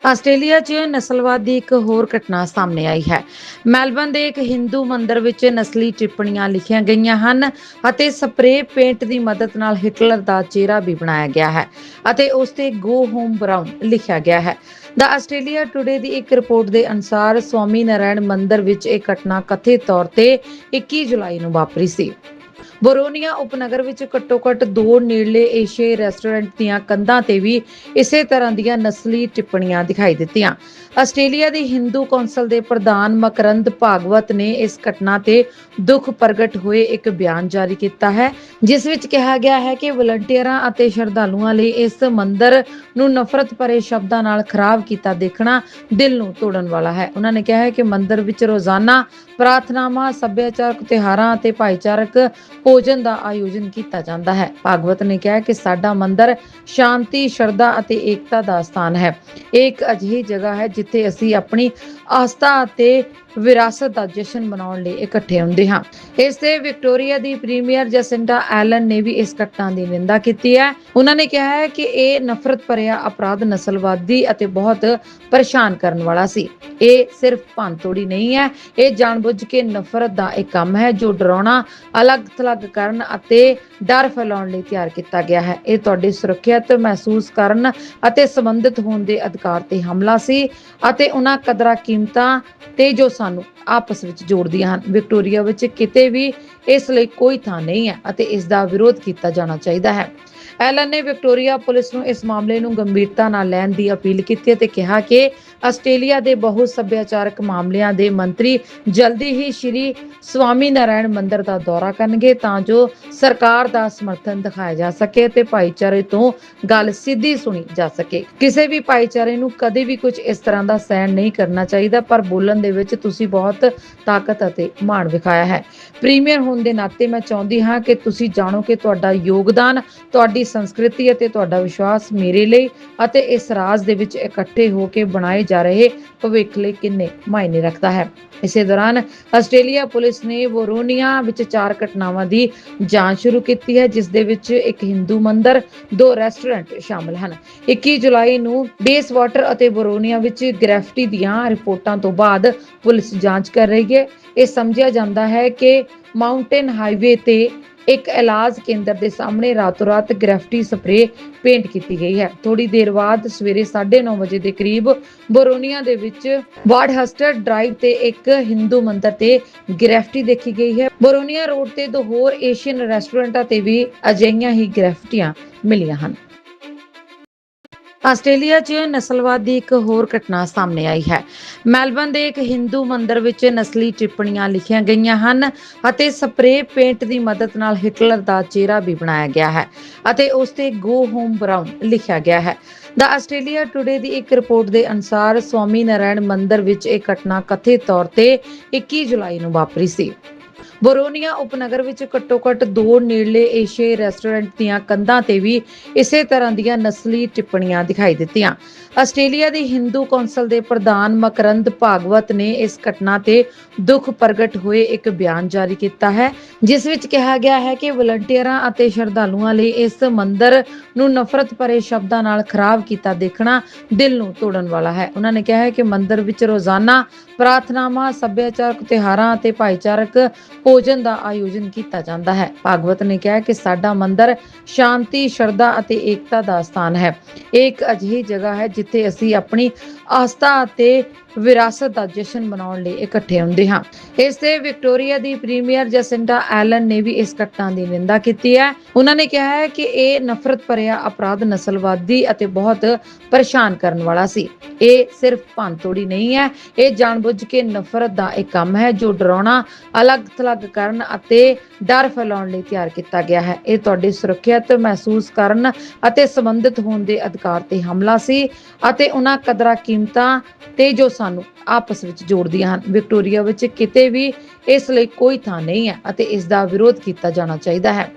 ਆਸਟ੍ਰੇਲੀਆ 'ਚ ਨਸਲਵਾਦ ਦੀ ਇੱਕ ਹੋਰ ਘਟਨਾ ਸਾਹਮਣੇ ਆਈ ਹੈ। ਮੈਲਬਨ ਦੇ ਇੱਕ ਹਿੰਦੂ ਮੰਦਿਰ ਵਿੱਚ ਨਸਲੀ ਟਿੱਪਣੀਆਂ ਲਿਖੀਆਂ ਗਈਆਂ ਹਨ ਅਤੇ ਸਪਰੇਅ ਪੇਂਟ ਦੀ ਮਦਦ ਨਾਲ ਹਿਟਲਰ ਦਾ ਚਿਹਰਾ ਵੀ ਬਣਾਇਆ ਗਿਆ ਹੈ ਅਤੇ ਉਸ ਤੇ ਗੋ ਹੋਮ ਬਰਾਊਨ ਲਿਖਿਆ ਗਿਆ ਹੈ। ਦਾ ਆਸਟ੍ਰੇਲੀਆ ਟੁਡੇ ਦੀ ਇੱਕ ਰਿਪੋਰਟ ਦੇ ਅਨੁਸਾਰ ਸਵਾਮੀ ਨਾਰਾਇਣ ਮੰਦਿਰ ਵਿੱਚ ਇਹ ਘਟਨਾ ਕਥਿਤ ਤੌਰ ਤੇ 21 ਜੁਲਾਈ ਨੂੰ ਵਾਪਰੀ ਸੀ। ਬੋਰੋਨੀਆ ਉਪਨਗਰ ਵਿੱਚ ਘੱਟੋ-ਘੱਟ ਦੋ ਨੇੜਲੇ ਏਸ਼ੀਆਈ ਰੈਸਟੋਰੈਂਟ ਦੀਆਂ ਕੰਧਾਂ ਤੇ ਵੀ ਇਸੇ ਤਰ੍ਹਾਂ ਦੀਆਂ ਨਸਲੀ ਟਿੱਪਣੀਆਂ ਦਿਖਾਈ ਦਿੱਤੀਆਂ। ਆਸਟ੍ਰੇਲੀਆ ਦੀ ਹਿੰਦੂ ਕੌਂਸਲ ਦੇ ਪ੍ਰਧਾਨ ਮਕਰੰਦ ਭਾਗਵਤ ਨੇ ਇਸ ਘਟਨਾ ਤੇ ਦੁੱਖ ਪ੍ਰਗਟ ਹੋਏ ਇੱਕ ਬਿਆਨ ਜਾਰੀ ਕੀਤਾ ਹੈ, ਜਿਸ ਵਿੱਚ ਕਿਹਾ ਗਿਆ ਹੈ ਕਿ ਵਲੰਟੀਅਰਾਂ ਅਤੇ ਸ਼ਰਧਾਲੂਆਂ ਲਈ ਇਸ ਮੰਦਿਰ ਨੂੰ ਨਫ਼ਰਤ ਭਰੇ ਸ਼ਬਦਾਂ ਨਾਲ ਖਰਾਬ ਕੀਤਾ ਦੇਖਣਾ ਦਿਲ ਨੂੰ ਤੋੜਨ ਵਾਲਾ ਹੈ। ਉਹਨਾਂ ਨੇ ਕਿਹਾ ਹੈ ਕਿ ਮੰਦਿਰ ਵਿੱਚ ਰੋਜ਼ਾਨਾ ਪ੍ਰਾਰਥਨਾਵਾਂ, ਸੱਭਿਆਚਾਰਕ ਤਿਉਹਾਰਾਂ ਅਤੇ ਭਾਈਚਾਰਕ ਭੋਜਨ ਦਾ ਆਯੋਜਨ ਕੀਤਾ ਜਾਂਦਾ ਹੈ। ਭਾਗਵਤ ਨੇ ਕਿਹਾ ਕਿ ਸਾਡਾ ਮੰਦਿਰ ਸ਼ਾਂਤੀ, ਸ਼ਰਧਾ ਅਤੇ ਏਕਤਾ ਦਾ ਸਥਾਨ ਹੈ। ਇਹ ਇੱਕ ਅਜਿਹੀ ਜਗ੍ਹਾ ਹੈ ਜਿੱਥੇ ਅਸੀਂ ਆਪਣੀ ਆਸਥਾ ਅਤੇ ਵਿਰਾਸਤ ਦਾ ਜਸ਼ਨ ਮਨਾਉਣ ਲਈ ਇਕੱਠੇ ਹੁੰਦੇ ਹਾਂ। ਇਸ ਤੇ ਵਿਕਟੋਰੀਆ ਦੀ ਪ੍ਰੀਮੀਅਰ ਜਸਿੰਡਾ ਐਲਨ ਨੇ ਵੀ ਇਸ ਘਟਨਾ ਦੀ ਨਿੰਦਾ ਕੀਤੀ ਹੈ। ਉਹਨਾਂ ਨੇ ਕਿਹਾ ਹੈ ਕਿ ਇਹ ਨਫ਼ਰਤ ਭਰਿਆ ਅਪਰਾਧ ਨਸਲਵਾਦੀ ਅਤੇ ਬਹੁਤ ਪਰੇਸ਼ਾਨ ਕਰਨ ਵਾਲਾ ਸੀ। ਇਹ ਸਿਰਫ ਭੰਨਤੋੜੀ ਨਹੀਂ ਹੈ, ਇਹ ਜਾਣਬੁੱਝ ਕੇ ਨਫ਼ਰਤ ਦਾ ਇੱਕ ਕੰਮ ਹੈ ਜੋ ਡਰਾਉਣਾ, ਅਲੱਗ-ਥਲੱਗ ਕਰਨ ਅਤੇ ਡਰ ਫੈਲਾਉਣ ਲਈ ਤਿਆਰ ਕੀਤਾ ਗਿਆ ਹੈ। ਇਹ ਤੁਹਾਡੀ ਸੁਰੱਖਿਅਤ ਮਹਿਸੂਸ ਕਰਨ ਅਤੇ ਸੰਬੰਧਿਤ ਹੋਣ ਦੇ ਅਧਿਕਾਰ ਤੇ ਹਮਲਾ ਸੀ ਅਤੇ ਉਹਨਾਂ ਕਦਰਾਂ ਕੀਮਤਾਂ ਤੇ ਜੋ ਸਾਨੂੰ ਆਪਸ ਵਿੱਚ ਜੋੜਦੀਆਂ ਹਨ। ਵਿਕਟੋਰੀਆ ਵਿੱਚ ਕਿਤੇ ਵੀ ਇਸ ਲਈ ਕੋਈ ਥਾਂ ਨਹੀਂ ਹੈ ਅਤੇ ਇਸ ਦਾ ਵਿਰੋਧ ਕੀਤਾ ਜਾਣਾ ਚਾਹੀਦਾ ਹੈ। ਐਲਨ ਨੇ ਵਿਕਟੋਰੀਆ ਪੁਲਿਸ ਨੂੰ ਇਸ ਮਾਮਲੇ ਨੂੰ ਗੰਭੀਰਤਾ ਨਾਲ ਲੈਣ ਦੀ ਅਪੀਲ ਕੀਤੀ ਤੇ ਕਿਹਾ ਕਿ ਆਸਟ੍ਰੇਲੀਆ ਦੇ ਬਹੁ ਸੱਭਿਆਚਾਰਕ ਮਾਮਲਿਆਂ ਦੇ ਮੰਤਰੀ ਜਲਦੀ ਹੀ ਸ਼੍ਰੀ ਸਵਾਮੀ ਨਾਰਾਇਣ ਮੰਦਿਰ ਦਾ ਦੌਰਾ ਕਰਨਗੇ ਤਾਂ ਜੋ ਸਰਕਾਰ ਦਾ ਸਮਰਥਨ ਦਿਖਾਇਆ ਜਾ ਸਕੇ ਤੇ ਭਾਈਚਾਰੇ ਤੋਂ ਗੱਲ ਸਿੱਧੀ ਸੁਣੀ ਜਾ ਸਕੇ। ਕਿਸੇ ਵੀ ਭਾਈਚਾਰੇ ਨੂੰ ਕਦੇ ਵੀ ਕੁਝ ਇਸ ਤਰ੍ਹਾਂ ਦਾ ਸਹਿਣ ਨਹੀਂ ਕਰਨਾ ਚਾਹੀਦਾ, ਪਰ ਬੋਲਣ ਦੇ ਵਿੱਚ ਤੁਸੀਂ ਬਹੁਤ ਤਾਕਤ ਅਤੇ ਮਾਣ ਵਿਖਾਇਆ ਹੈ। ਪ੍ਰੀਮੀਅਰ ਹੋਣ ਦੇ ਨਾਤੇ ਮੈਂ ਚਾਹੁੰਦੀ ਹਾਂ ਕਿ ਤੁਸੀਂ ਜਾਣੋ ਕਿ ਤੁਹਾਡਾ ਯੋਗਦਾਨ, ਤੁਹਾਡੀ ਸੰਸਕ੍ਰਿਤੀ ਅਤੇ ਤੁਹਾਡਾ ਵਿਸ਼ਵਾਸ ਮੇਰੇ ਲਈ ਅਤੇ ਇਸ ਰਾਜ ਦੇ ਵਿੱਚ ਇਕੱਠੇ ਹੋ ਕੇ ਬਣਾਏ ਜਾ ਰਹੇ ਭਵਿੱਖ ਲਈ ਕਿੰਨੇ ਮਾਇਨੇ ਰੱਖਦਾ ਹੈ। ਇਸੇ ਦੌਰਾਨ ਆਸਟ੍ਰੇਲੀਆ ਪੁਲਿਸ ਨੇ ਵੋਰੋਨੀਆ ਵਿੱਚ ਚਾਰ ਘਟਨਾਵਾਂ ਦੀ ਜਾਂਚ ਸ਼ੁਰੂ ਕੀਤੀ ਹੈ, ਜਿਸ ਦੇ ਵਿੱਚ ਇੱਕ ਹਿੰਦੂ ਮੰਦਿਰ, ਦੋ ਰੈਸਟੋਰੈਂਟ ਸ਼ਾਮਲ ਹਨ। 21 ਜੁਲਾਈ ਨੂੰ ਬੇਸ ਵਾਟਰ ਅਤੇ ਵੋਰੋਨੀਆ ਵਿੱਚ ਗ੍ਰੈਫਿਟੀ ਦੀਆਂ ਰਿਪੋਰਟਾਂ ਤੋਂ ਬਾਅਦ ਪੁਲਿਸ ਜਾਂਚ ਕਰ ਰਹੀ ਹੈ। ਇਹ ਸਮਝਿਆ ਜਾਂਦਾ ਹੈ ਕਿ ਮਾਊਂਟੇਨ ਹਾਈਵੇ ਤੇ ਇੱਕ ਇਲਾਜ ਕੇਂਦਰ ਦੇ ਸਾਹਮਣੇ ਰਾਤੋਂ ਰਾਤ ਗ੍ਰੈਫਿਟੀ ਸਪਰੇ ਪੇਂਟ ਕੀਤੀ ਗਈ ਹੈ। ਥੋੜੀ ਦੇਰ ਬਾਅਦ ਸਵੇਰੇ 9:30 ਵਜੇ ਦੇ ਕਰੀਬ ਬੋਰੋਨੀਆ ਦੇ ਵਿੱਚ ਵਾਰਡਹਸਟਰ ਡਰਾਈਵ ਤੇ ਇੱਕ ਹਿੰਦੂ ਮੰਦਿਰ ਤੇ ਗ੍ਰੈਫਿਟੀ ਦੇਖੀ ਗਈ ਹੈ। ਬੋਰੋਨੀਆ ਰੋਡ ਤੇ ਦੋ ਹੋਰ ਏਸ਼ੀਅਨ ਰੈਸਟੋਰੈਂਟਾਂ ਤੇ ਵੀ ਅਜਿਹੀਆਂ ਹੀ ਗ੍ਰੈਫਿਟੀਆਂ ਮਿਲੀਆਂ ਹਨ। ਆਸਟ੍ਰੇਲੀਆ 'ਚ ਨਸਲਵਾਦ ਦੀ ਇੱਕ ਹੋਰ ਘਟਨਾ ਸਾਹਮਣੇ ਆਈ ਹੈ। ਮੈਲਬਨ ਦੇ ਇੱਕ ਹਿੰਦੂ ਮੰਦਿਰ ਵਿੱਚ ਨਸਲੀ ਟਿੱਪਣੀਆਂ ਲਿਖੀਆਂ ਗਈਆਂ ਹਨ ਅਤੇ ਸਪਰੇਅ ਪੇਂਟ ਦੀ ਮਦਦ ਨਾਲ ਹਿਟਲਰ ਦਾ ਚਿਹਰਾ ਵੀ ਬਣਾਇਆ ਗਿਆ ਹੈ ਅਤੇ ਉਸ ਤੇ ਗੋ ਹੋਮ ਬਰਾਊਨ ਲਿਖਿਆ ਗਿਆ ਹੈ। ਦਾ ਆਸਟ੍ਰੇਲੀਆ ਟੁਡੇ ਦੀ ਇੱਕ ਰਿਪੋਰਟ ਦੇ ਅਨੁਸਾਰ ਸਵਾਮੀ ਨਾਰਾਇਣ ਮੰਦਿਰ ਵਿੱਚ ਇਹ ਘਟਨਾ ਕਥਿਤ ਤੌਰ ਤੇ 21 ਜੁਲਾਈ ਨੂੰ ਵਾਪਰੀ ਸੀ। ਬੋਰੋਨੀਆ ਉਪਨਗਰ ਵਿੱਚ ਘੱਟੋ-ਘੱਟ ਦੋ ਨੇੜਲੇ ਏਸ਼ੀਆਈ ਰੈਸਟੋਰੈਂਟ ਦੀਆਂ ਕੰਧਾਂ ਤੇ ਵੀ ਇਸੇ ਤਰ੍ਹਾਂ ਦੀਆਂ ਨਸਲੀ ਟਿੱਪਣੀਆਂ ਦਿਖਾਈ ਦਿੱਤੀਆਂ। ਆਸਟ੍ਰੇਲੀਆ ਦੀ ਹਿੰਦੂ ਕੌਂਸਲ ਦੇ ਪ੍ਰਧਾਨ ਮਕਰੰਦ ਭਾਗਵਤ ਨੇ ਇਸ ਘਟਨਾ ਤੇ ਦੁੱਖ ਪ੍ਰਗਟ ਹੋਏ ਇੱਕ ਬਿਆਨ ਜਾਰੀ ਕੀਤਾ ਹੈ, ਜਿਸ ਵਿੱਚ ਕਿਹਾ ਗਿਆ ਹੈ ਕਿ ਵਲੰਟੀਅਰਾਂ ਅਤੇ ਸ਼ਰਧਾਲੂਆਂ ਲਈ ਇਸ ਮੰਦਿਰ ਨੂੰ ਨਫ਼ਰਤ ਭਰੇ ਸ਼ਬਦਾਂ ਨਾਲ ਖਰਾਬ ਕੀਤਾ ਦੇਖਣਾ ਦਿਲ ਨੂੰ ਤੋੜਨ ਵਾਲਾ ਹੈ। ਉਹਨਾਂ ਨੇ ਕਿਹਾ ਹੈ ਕਿ ਮੰਦਿਰ ਵਿੱਚ ਰੋਜ਼ਾਨਾ ਪ੍ਰਾਰਥਨਾਵਾਂ, ਸੱਭਿਆਚਾਰਕ ਤਿਉਹਾਰਾਂ ਅਤੇ ਭਾਈਚਾਰਕ ਭੋਜਨ ਦਾ ਆਯੋਜਨ ਕੀਤਾ ਜਾਂਦਾ ਹੈ। ਭਾਗਵਤ ਨੇ ਕਿਹਾ ਕਿ ਸਾਡਾ ਮੰਦਿਰ ਸ਼ਾਂਤੀ, ਸ਼ਰਧਾ ਅਤੇ ਏਕਤਾ ਦਾ ਸਥਾਨ ਹੈ। ਇਹ ਇੱਕ ਅਜਿਹੀ ਜਗ੍ਹਾ ਹੈ ਜਿੱਥੇ ਅਸੀਂ ਆਪਣੀ ਆਸਥਾ ਅਤੇ ਵਿਰਾਸਤ ਦਾ ਜਸ਼ਨ ਮਨਾਉਣ ਲਈ ਇਕੱਠੇ ਹੁੰਦੇ ਹਾਂ। ਇਸ ਤੇ ਵਿਕਟੋਰੀਆ ਦੀ ਪ੍ਰੀਮੀਅਰ ਜਸਿੰਡਾ ਐਲਨ ਨੇ ਵੀ ਇਸ ਘਟਨਾ ਦੀ ਨਿੰਦਾ ਕੀਤੀ ਹੈ। ਉਹਨਾਂ ਨੇ ਕਿਹਾ ਹੈ ਕਿ ਇਹ ਨਫ਼ਰਤ ਭਰਿਆ ਅਪਰਾਧ ਨਸਲਵਾਦੀ ਅਤੇ ਬਹੁਤ ਪਰੇਸ਼ਾਨ ਕਰਨ ਵਾਲਾ ਸੀ। ਇਹ ਸਿਰਫ ਭੰਨਤੋੜੀ ਨਹੀਂ ਹੈ, ਇਹ ਜਾਣਬੁੱਝ ਕੇ ਨਫ਼ਰਤ ਦਾ ਇੱਕ ਕੰਮ ਹੈ ਜੋ ਡਰਾਉਣਾ, ਅਲੱਗ-ਥਲੱਗ ਕਰਨ ਅਤੇ ਡਰ ਫੈਲਾਉਣ ਲਈ ਤਿਆਰ ਕੀਤਾ ਗਿਆ ਹੈ। ਇਹ ਤੁਹਾਡੀ ਸੁਰੱਖਿਅਤ ਮਹਿਸੂਸ ਕਰਨ ਅਤੇ ਸੰਬੰਧਿਤ ਹੋਣ ਦੇ ਅਧਿਕਾਰ ਤੇ ਹਮਲਾ ਸੀ ਅਤੇ ਉਹਨਾਂ ਕਦਰਾਂ ਕੀਮਤਾਂ ਤੇ ਜੋ ਸਾਨੂੰ ਆਪਸ ਵਿੱਚ ਜੋੜਦੀਆਂ ਹਨ। ਵਿਕਟੋਰੀਆ ਵਿੱਚ ਕਿਤੇ ਵੀ ਇਸ ਲਈ ਕੋਈ ਥਾਂ ਨਹੀਂ ਹੈ ਅਤੇ ਇਸ ਦਾ ਵਿਰੋਧ ਕੀਤਾ ਜਾਣਾ ਚਾਹੀਦਾ ਹੈ।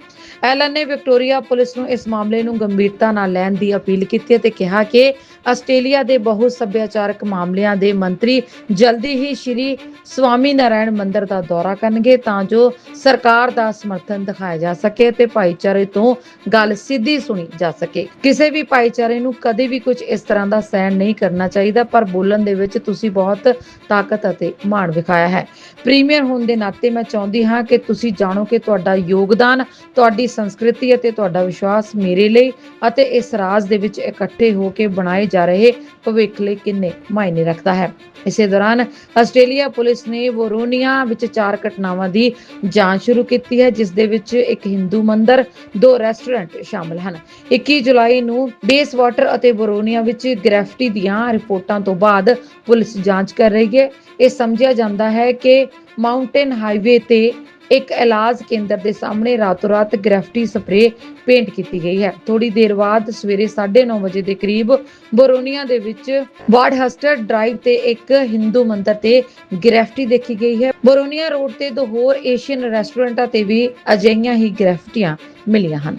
ਐਲਨ ਨੇ ਵਿਕਟੋਰੀਆ ਪੁਲਿਸ ਨੂੰ ਇਸ ਮਾਮਲੇ ਨੂੰ ਗੰਭੀਰਤਾ ਨਾਲ ਲੈਣ ਦੀ ਅਪੀਲ ਕੀਤੀ ਅਤੇ ਕਿਹਾ ਕਿ ਆਸਟ੍ਰੇਲੀਆ ਦੇ ਬਹੁ ਸੱਭਿਆਚਾਰਕ ਮਾਮਲਿਆਂ ਦੇ ਮੰਤਰੀ ਜਲਦੀ ਹੀ ਸ਼੍ਰੀ ਸਵਾਮੀ ਨਾਰਾਇਣ ਮੰਦਿਰ ਦਾ ਦੌਰਾ ਕਰਨਗੇ ਤਾਂ ਜੋ ਸਰਕਾਰ ਦਾ ਸਮਰਥਨ ਦਿਖਾਇਆ ਜਾ ਸਕੇ ਤੇ ਭਾਈਚਾਰੇ ਤੋਂ ਗੱਲ ਸਿੱਧੀ ਸੁਣੀ ਜਾ ਸਕੇ। ਕਿਸੇ ਵੀ ਭਾਈਚਾਰੇ ਨੂੰ ਕਦੇ ਵੀ ਕੁਝ ਇਸ ਤਰ੍ਹਾਂ ਦਾ ਸਹਿਣ ਨਹੀਂ ਕਰਨਾ ਚਾਹੀਦਾ, ਪਰ ਬੋਲਣ ਦੇ ਵਿੱਚ ਤੁਸੀਂ ਬਹੁਤ ਤਾਕਤ ਅਤੇ ਮਾਣ ਵਿਖਾਇਆ ਹੈ। ਪ੍ਰੀਮੀਅਰ ਹੋਣ ਦੇ ਨਾਤੇ ਮੈਂ ਚਾਹੁੰਦੀ ਹਾਂ ਕਿ ਤੁਸੀਂ ਜਾਣੋ ਕਿ ਤੁਹਾਡਾ ਯੋਗਦਾਨ, ਤੁਹਾਡੀ ਸੰਸਕ੍ਰਿਤੀ ਅਤੇ ਤੁਹਾਡਾ ਵਿਸ਼ਵਾਸ ਮੇਰੇ ਲਈ ਅਤੇ ਇਸ ਰਾਜ ਦੇ ਵਿੱਚ ਇਕੱਠੇ ਹੋ ਕੇ ਬਣਾਏ ਜਾ ਰਹੇ ਭਵਿੱਖ ਲਈ ਕਿੰਨੇ ਮਾਇਨੇ ਰੱਖਦਾ ਹੈ। ਇਸੇ ਦੌਰਾਨ ਆਸਟ੍ਰੇਲੀਆ ਪੁਲਿਸ ਨੇ ਵੋਰੋਨੀਆ ਵਿੱਚ ਚਾਰ ਘਟਨਾਵਾਂ ਦੀ ਜਾਂਚ ਸ਼ੁਰੂ ਕੀਤੀ ਹੈ, ਜਿਸ ਦੇ ਵਿੱਚ ਇੱਕ ਹਿੰਦੂ ਮੰਦਿਰ, ਦੋ ਰੈਸਟੋਰੈਂਟ ਸ਼ਾਮਲ ਹਨ। 21 ਜੁਲਾਈ ਨੂੰ ਬੇਸ ਵਾਟਰ ਅਤੇ ਵੋਰੋਨੀਆ ਵਿੱਚ ਗ੍ਰੈਫਿਟੀ ਦੀਆਂ ਰਿਪੋਰਟਾਂ ਤੋਂ ਬਾਅਦ ਪੁਲਿਸ ਜਾਂਚ ਕਰ ਰਹੀ ਹੈ। ਇਹ ਸਮਝਿਆ ਜਾਂਦਾ ਹੈ ਕਿ ਮਾਊਂਟੇਨ ਹਾਈਵੇ ਤੇ ਇੱਕ ਇਲਾਜ ਕੇਂਦਰ ਦੇ ਸਾਹਮਣੇ ਰਾਤੋਂ ਰਾਤ ਗ੍ਰੈਫਿਟੀ ਸਪਰੇ ਪੇਂਟ ਕੀਤੀ ਗਈ ਹੈ। ਥੋੜੀ ਦੇਰ ਬਾਅਦ ਸਵੇਰੇ 9:30 ਵਜੇ ਦੇ ਕਰੀਬ ਬੋਰੋਨੀਆ ਦੇ ਵਿੱਚ ਵਾਰਡਹਸਟਰ ਡਰਾਈਵ ਤੇ ਇੱਕ ਹਿੰਦੂ ਮੰਦਿਰ ਤੇ ਗ੍ਰੈਫਿਟੀ ਦੇਖੀ ਗਈ ਹੈ। ਬੋਰੋਨੀਆ ਰੋਡ ਤੇ ਦੋ ਹੋਰ ਏਸ਼ੀਅਨ ਰੈਸਟੋਰੈਂਟਾਂ ਤੇ ਵੀ ਅਜਿਹੀਆਂ ਹੀ ਗ੍ਰੈਫਿਟੀਆਂ ਮਿਲੀਆਂ ਹਨ।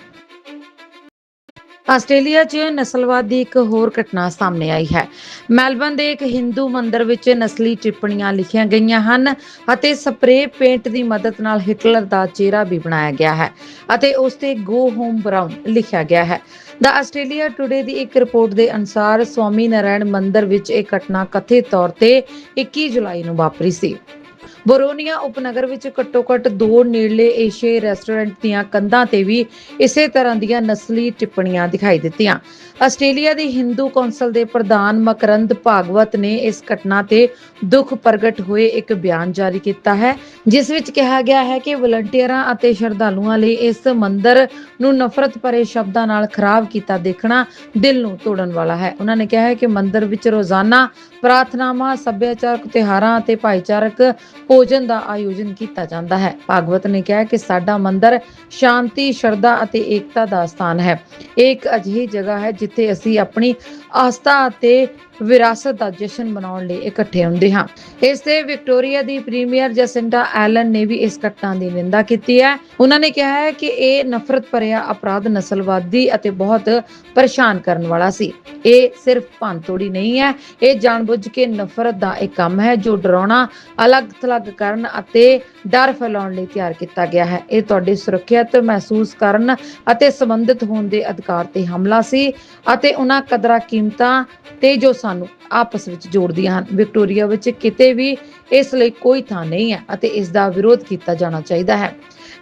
ਆਸਟ੍ਰੇਲੀਆ 'ਚ ਨਸਲਵਾਦ ਦੀ ਇੱਕ ਹੋਰ ਘਟਨਾ ਸਾਹਮਣੇ ਆਈ ਹੈ। ਮੈਲਬਨ ਦੇ ਇੱਕ ਹਿੰਦੂ ਮੰਦਿਰ ਵਿੱਚ ਨਸਲੀ ਟਿੱਪਣੀਆਂ ਲਿਖੀਆਂ ਗਈਆਂ ਹਨ ਅਤੇ ਸਪਰੇਅ ਪੇਂਟ ਦੀ ਮਦਦ ਨਾਲ ਹਿਟਲਰ ਦਾ ਚਿਹਰਾ ਵੀ ਬਣਾਇਆ ਗਿਆ ਹੈ ਅਤੇ ਉਸ ਤੇ ਗੋ ਹੋਮ ਬਰਾਊਨ ਲਿਖਿਆ ਗਿਆ ਹੈ। ਦਾ ਆਸਟ੍ਰੇਲੀਆ ਟੁਡੇ ਦੀ ਇੱਕ ਰਿਪੋਰਟ ਦੇ ਅਨੁਸਾਰ ਸਵਾਮੀ ਨਾਰਾਇਣ ਮੰਦਿਰ ਵਿੱਚ ਇਹ ਘਟਨਾ ਕਥਿਤ ਤੌਰ ਤੇ 21 ਜੁਲਾਈ ਨੂੰ ਵਾਪਰੀ ਸੀ। ਬੋਰੋਨੀਆ ਉਪਨਗਰ ਵਿੱਚ ਘੱਟੋ-ਘੱਟ ਦੋ ਨੇੜਲੇ ਏਸ਼ੀਆਈ ਰੈਸਟੋਰੈਂਟ ਦੀਆਂ ਕੰਧਾਂ ਤੇ ਵੀ ਇਸੇ ਤਰ੍ਹਾਂ ਦੀਆਂ ਨਸਲੀ ਟਿੱਪਣੀਆਂ ਦਿਖਾਈ ਦਿੱਤੀਆਂ। ਆਸਟ੍ਰੇਲੀਆ ਦੀ ਹਿੰਦੂ ਕੌਂਸਲ ਦੇ ਪ੍ਰਧਾਨ ਮਕਰੰਦ ਭਾਗਵਤ ਨੇ ਇਸ ਘਟਨਾ ਤੇ ਦੁੱਖ ਪ੍ਰਗਟ ਹੋਏ ਇੱਕ ਬਿਆਨ ਜਾਰੀ ਕੀਤਾ ਹੈ, ਜਿਸ ਵਿੱਚ ਕਿਹਾ ਗਿਆ ਹੈ ਕਿ ਵਲੰਟੀਅਰਾਂ ਅਤੇ ਸ਼ਰਧਾਲੂਆਂ ਲਈ ਇਸ ਮੰਦਿਰ ਨੂੰ ਨਫ਼ਰਤ ਭਰੇ ਸ਼ਬਦਾਂ ਨਾਲ ਖਰਾਬ ਕੀਤਾ ਦੇਖਣਾ ਦਿਲ ਨੂੰ ਤੋੜਨ ਵਾਲਾ ਹੈ। ਉਹਨਾਂ ਨੇ ਕਿਹਾ ਹੈ ਕਿ ਮੰਦਿਰ ਵਿੱਚ ਰੋਜ਼ਾਨਾ ਪ੍ਰਾਰਥਨਾਵਾਂ, ਸੱਭਿਆਚਾਰਕ ਤਿਉਹਾਰਾਂ ਅਤੇ ਭਾਈਚਾਰਕ ਭੋਜਨ ਦਾ ਆਯੋਜਨ ਕੀਤਾ ਜਾਂਦਾ ਹੈ। ਭਾਗਵਤ ਨੇ ਕਿਹਾ ਕਿ ਸਾਡਾ ਮੰਦਿਰ ਸ਼ਾਂਤੀ, ਸ਼ਰਧਾ ਅਤੇ ਏਕਤਾ ਦਾ ਸਥਾਨ ਹੈ। ਇਹ ਇੱਕ ਅਜਿਹੀ ਜਗ੍ਹਾ ਹੈ ਜਿੱਥੇ ਅਸੀਂ ਆਪਣੀ ਆਸਥਾ ਅਤੇ ਵਿਰਾਸਤ ਦਾ ਜਸ਼ਨ ਮਨਾਉਣ ਲਈ ਇਕੱਠੇ ਹੁੰਦੇ ਹਾਂ। ਇਸ ਤੇ ਵਿਕਟੋਰੀਆ ਦੀ ਪ੍ਰੀਮੀਅਰ ਜਸਿੰਟਾ ਐਲਨ ਨੇ ਵੀ ਇਸ ਘਟਨਾ ਦੀ ਨਿੰਦਾ ਕੀਤੀ ਹੈ। ਉਹਨਾਂ ਨੇ ਕਿਹਾ ਹੈ ਕਿ ਇਹ ਨਫ਼ਰਤ ਭਰਿਆ ਅਪਰਾਧ ਨਸਲਵਾਦੀ ਅਤੇ ਬਹੁਤ ਪਰੇਸ਼ਾਨ ਕਰਨ ਵਾਲਾ ਸੀ। ਇਹ ਸਿਰਫ ਭੰਨਤੋੜੀ ਨਹੀਂ ਹੈ, ਇਹ ਜਾਣਬੁੱਝ ਕੇ ਨਫ਼ਰਤ ਦਾ ਇੱਕ ਕੰਮ ਹੈ ਜੋ ਡਰਾਉਣਾ, ਅਲੱਗ-ਥਲੱਗ ਕਰਨ ਅਤੇ ਡਰ ਫੈਲਾਉਣ ਲਈ ਤਿਆਰ ਕੀਤਾ ਗਿਆ ਹੈ। ਇਹ ਤੁਹਾਡੀ ਸੁਰੱਖਿਅਤ ਮਹਿਸੂਸ ਕਰਨ ਅਤੇ ਸੰਬੰਧਿਤ ਹੋਣ ਦੇ ਅਧਿਕਾਰ ਤੇ ਹਮਲਾ ਸੀ ਅਤੇ ਉਹਨਾਂ ਕਦਰਾਂ ਕੀਮਤਾਂ ਤੇ ਜੋ ਸਾਨੂੰ ਆਪਸ ਵਿੱਚ ਜੋੜਦੀਆਂ ਹਨ। ਵਿਕਟੋਰੀਆ ਵਿੱਚ ਕਿਤੇ ਵੀ ਇਸ ਲਈ ਕੋਈ ਥਾਂ ਨਹੀਂ ਹੈ ਅਤੇ ਇਸ ਦਾ ਵਿਰੋਧ ਕੀਤਾ ਜਾਣਾ ਚਾਹੀਦਾ ਹੈ।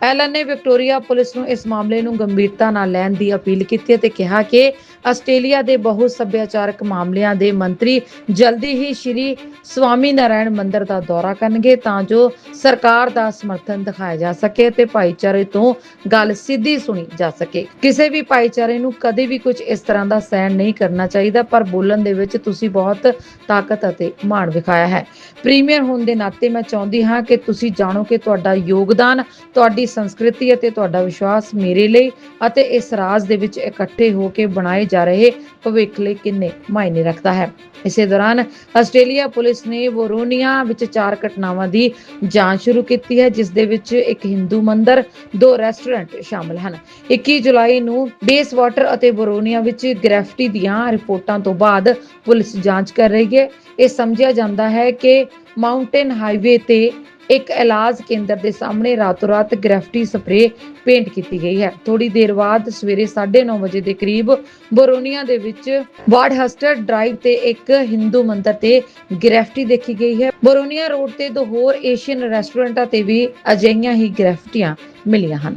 ਐਲਨ ਨੇ ਵਿਕਟੋਰੀਆ ਪੁਲਿਸ ਨੂੰ ਇਸ ਮਾਮਲੇ ਨੂੰ ਗੰਭੀਰਤਾ ਨਾਲ ਲੈਣ ਦੀ ਅਪੀਲ ਕੀਤੀ ਅਤੇ ਕਿਹਾ ਕਿ ਆਸਟ੍ਰੇਲੀਆ ਦੇ ਬਹੁ ਸੱਭਿਆਚਾਰਕ ਮਾਮਲਿਆਂ ਦੇ ਮੰਤਰੀ ਜਲਦੀ ਹੀ ਸ਼੍ਰੀ ਸਵਾਮੀ ਨਾਰਾਇਣ ਮੰਦਿਰ ਦਾ ਦੌਰਾ ਕਰਨਗੇ ਤਾਂ ਜੋ ਸਰਕਾਰ ਦਾ ਸਮਰਥਨ ਦਿਖਾਇਆ ਜਾ ਸਕੇ ਤੇ ਭਾਈਚਾਰੇ ਤੋਂ ਗੱਲ ਸਿੱਧੀ ਸੁਣੀ ਜਾ ਸਕੇ। ਕਿਸੇ ਵੀ ਭਾਈਚਾਰੇ ਨੂੰ ਕਦੇ ਵੀ ਕੁਝ ਇਸ ਤਰ੍ਹਾਂ ਦਾ ਸਹਿਣ ਨਹੀਂ ਕਰਨਾ ਚਾਹੀਦਾ, ਪਰ ਬੋਲਣ ਦੇ ਵਿੱਚ ਤੁਸੀਂ ਬਹੁਤ ਤਾਕਤ ਅਤੇ ਮਾਣ ਵਿਖਾਇਆ ਹੈ। ਪ੍ਰੀਮੀਅਰ ਹੋਣ ਦੇ ਨਾਤੇ ਮੈਂ ਚਾਹੁੰਦੀ ਹਾਂ ਕਿ ਤੁਸੀਂ ਜਾਣੋ ਕਿ ਤੁਹਾਡਾ ਯੋਗਦਾਨ, ਤੁਹਾਡੀ ਸੰਸਕ੍ਰਿਤੀ ਅਤੇ ਤੁਹਾਡਾ ਵਿਸ਼ਵਾਸ ਮੇਰੇ ਲਈ ਅਤੇ ਇਸ ਰਾਜ ਦੇ ਵਿੱਚ ਇਕੱਠੇ ਹੋ ਕੇ ਬਣਾਏ ਜਾ ਰਹੇ ਭਵਿੱਖ ਲਈ ਕਿੰਨੇ ਮਾਇਨੇ ਰੱਖਦਾ ਹੈ। ਇਸੇ ਦੌਰਾਨ ਆਸਟ੍ਰੇਲੀਆ ਪੁਲਿਸ ਨੇ ਵੋਰੋਨੀਆ ਵਿੱਚ ਚਾਰ ਘਟਨਾਵਾਂ ਦੀ ਜਾਂਚ ਸ਼ੁਰੂ ਕੀਤੀ ਹੈ, ਜਿਸ ਦੇ ਵਿੱਚ ਇੱਕ ਹਿੰਦੂ ਮੰਦਿਰ, ਦੋ ਰੈਸਟੋਰੈਂਟ ਸ਼ਾਮਲ ਹਨ। 21 ਜੁਲਾਈ ਨੂੰ ਬੇਸ ਵਾਟਰ ਅਤੇ ਬੋਰੋਨੀਆ ਵਿੱਚ ਗ੍ਰੈਫਟੀ ਦੀਆਂ ਰਿਪੋਰਟਾਂ ਤੋਂ ਬਾਅਦ ਪੁਲਿਸ ਜਾਂਚ ਕਰ ਰਹੀ ਹੈ। ਇਹ ਸਮਝਿਆ ਜਾਂਦਾ ਹੈ ਕਿ ਮਾਊਂਟੇਨ ਹਾਈਵੇ ਤੇ ਇੱਕ ਇਲਾਜ ਕੇਂਦਰ ਦੇ ਸਾਹਮਣੇ ਰਾਤੋਂ ਰਾਤ ਗ੍ਰੈਫਟੀ ਸਪਰੇ ਪੇਂਟ ਕੀਤੀ ਗਈ ਹੈ। ਥੋੜੀ ਦੇਰ ਬਾਅਦ ਸਵੇਰੇ 9:30 ਵਜੇ ਦੇ ਕਰੀਬ ਬੋਰੋਨੀਆ ਦੇ ਵਿੱਚ ਵਾਰਡਹਸਟਰ ਡਰਾਈਵ ਤੇ ਇੱਕ ਹਿੰਦੂ ਮੰਦਿਰ ਤੇ ਗ੍ਰੈਫਟੀ ਦੇਖੀ ਗਈ ਹੈ। ਬੋਰੋਨੀਆ ਰੋਡ ਤੇ ਦੋ ਹੋਰ ਏਸ਼ੀਅਨ ਰੈਸਟੋਰੈਂਟਾਂ ਤੇ ਵੀ ਅਜਿਹੀਆਂ ਹੀ ਗ੍ਰੈਫਟੀਆਂ ਮਿਲੀਆਂ ਹਨ।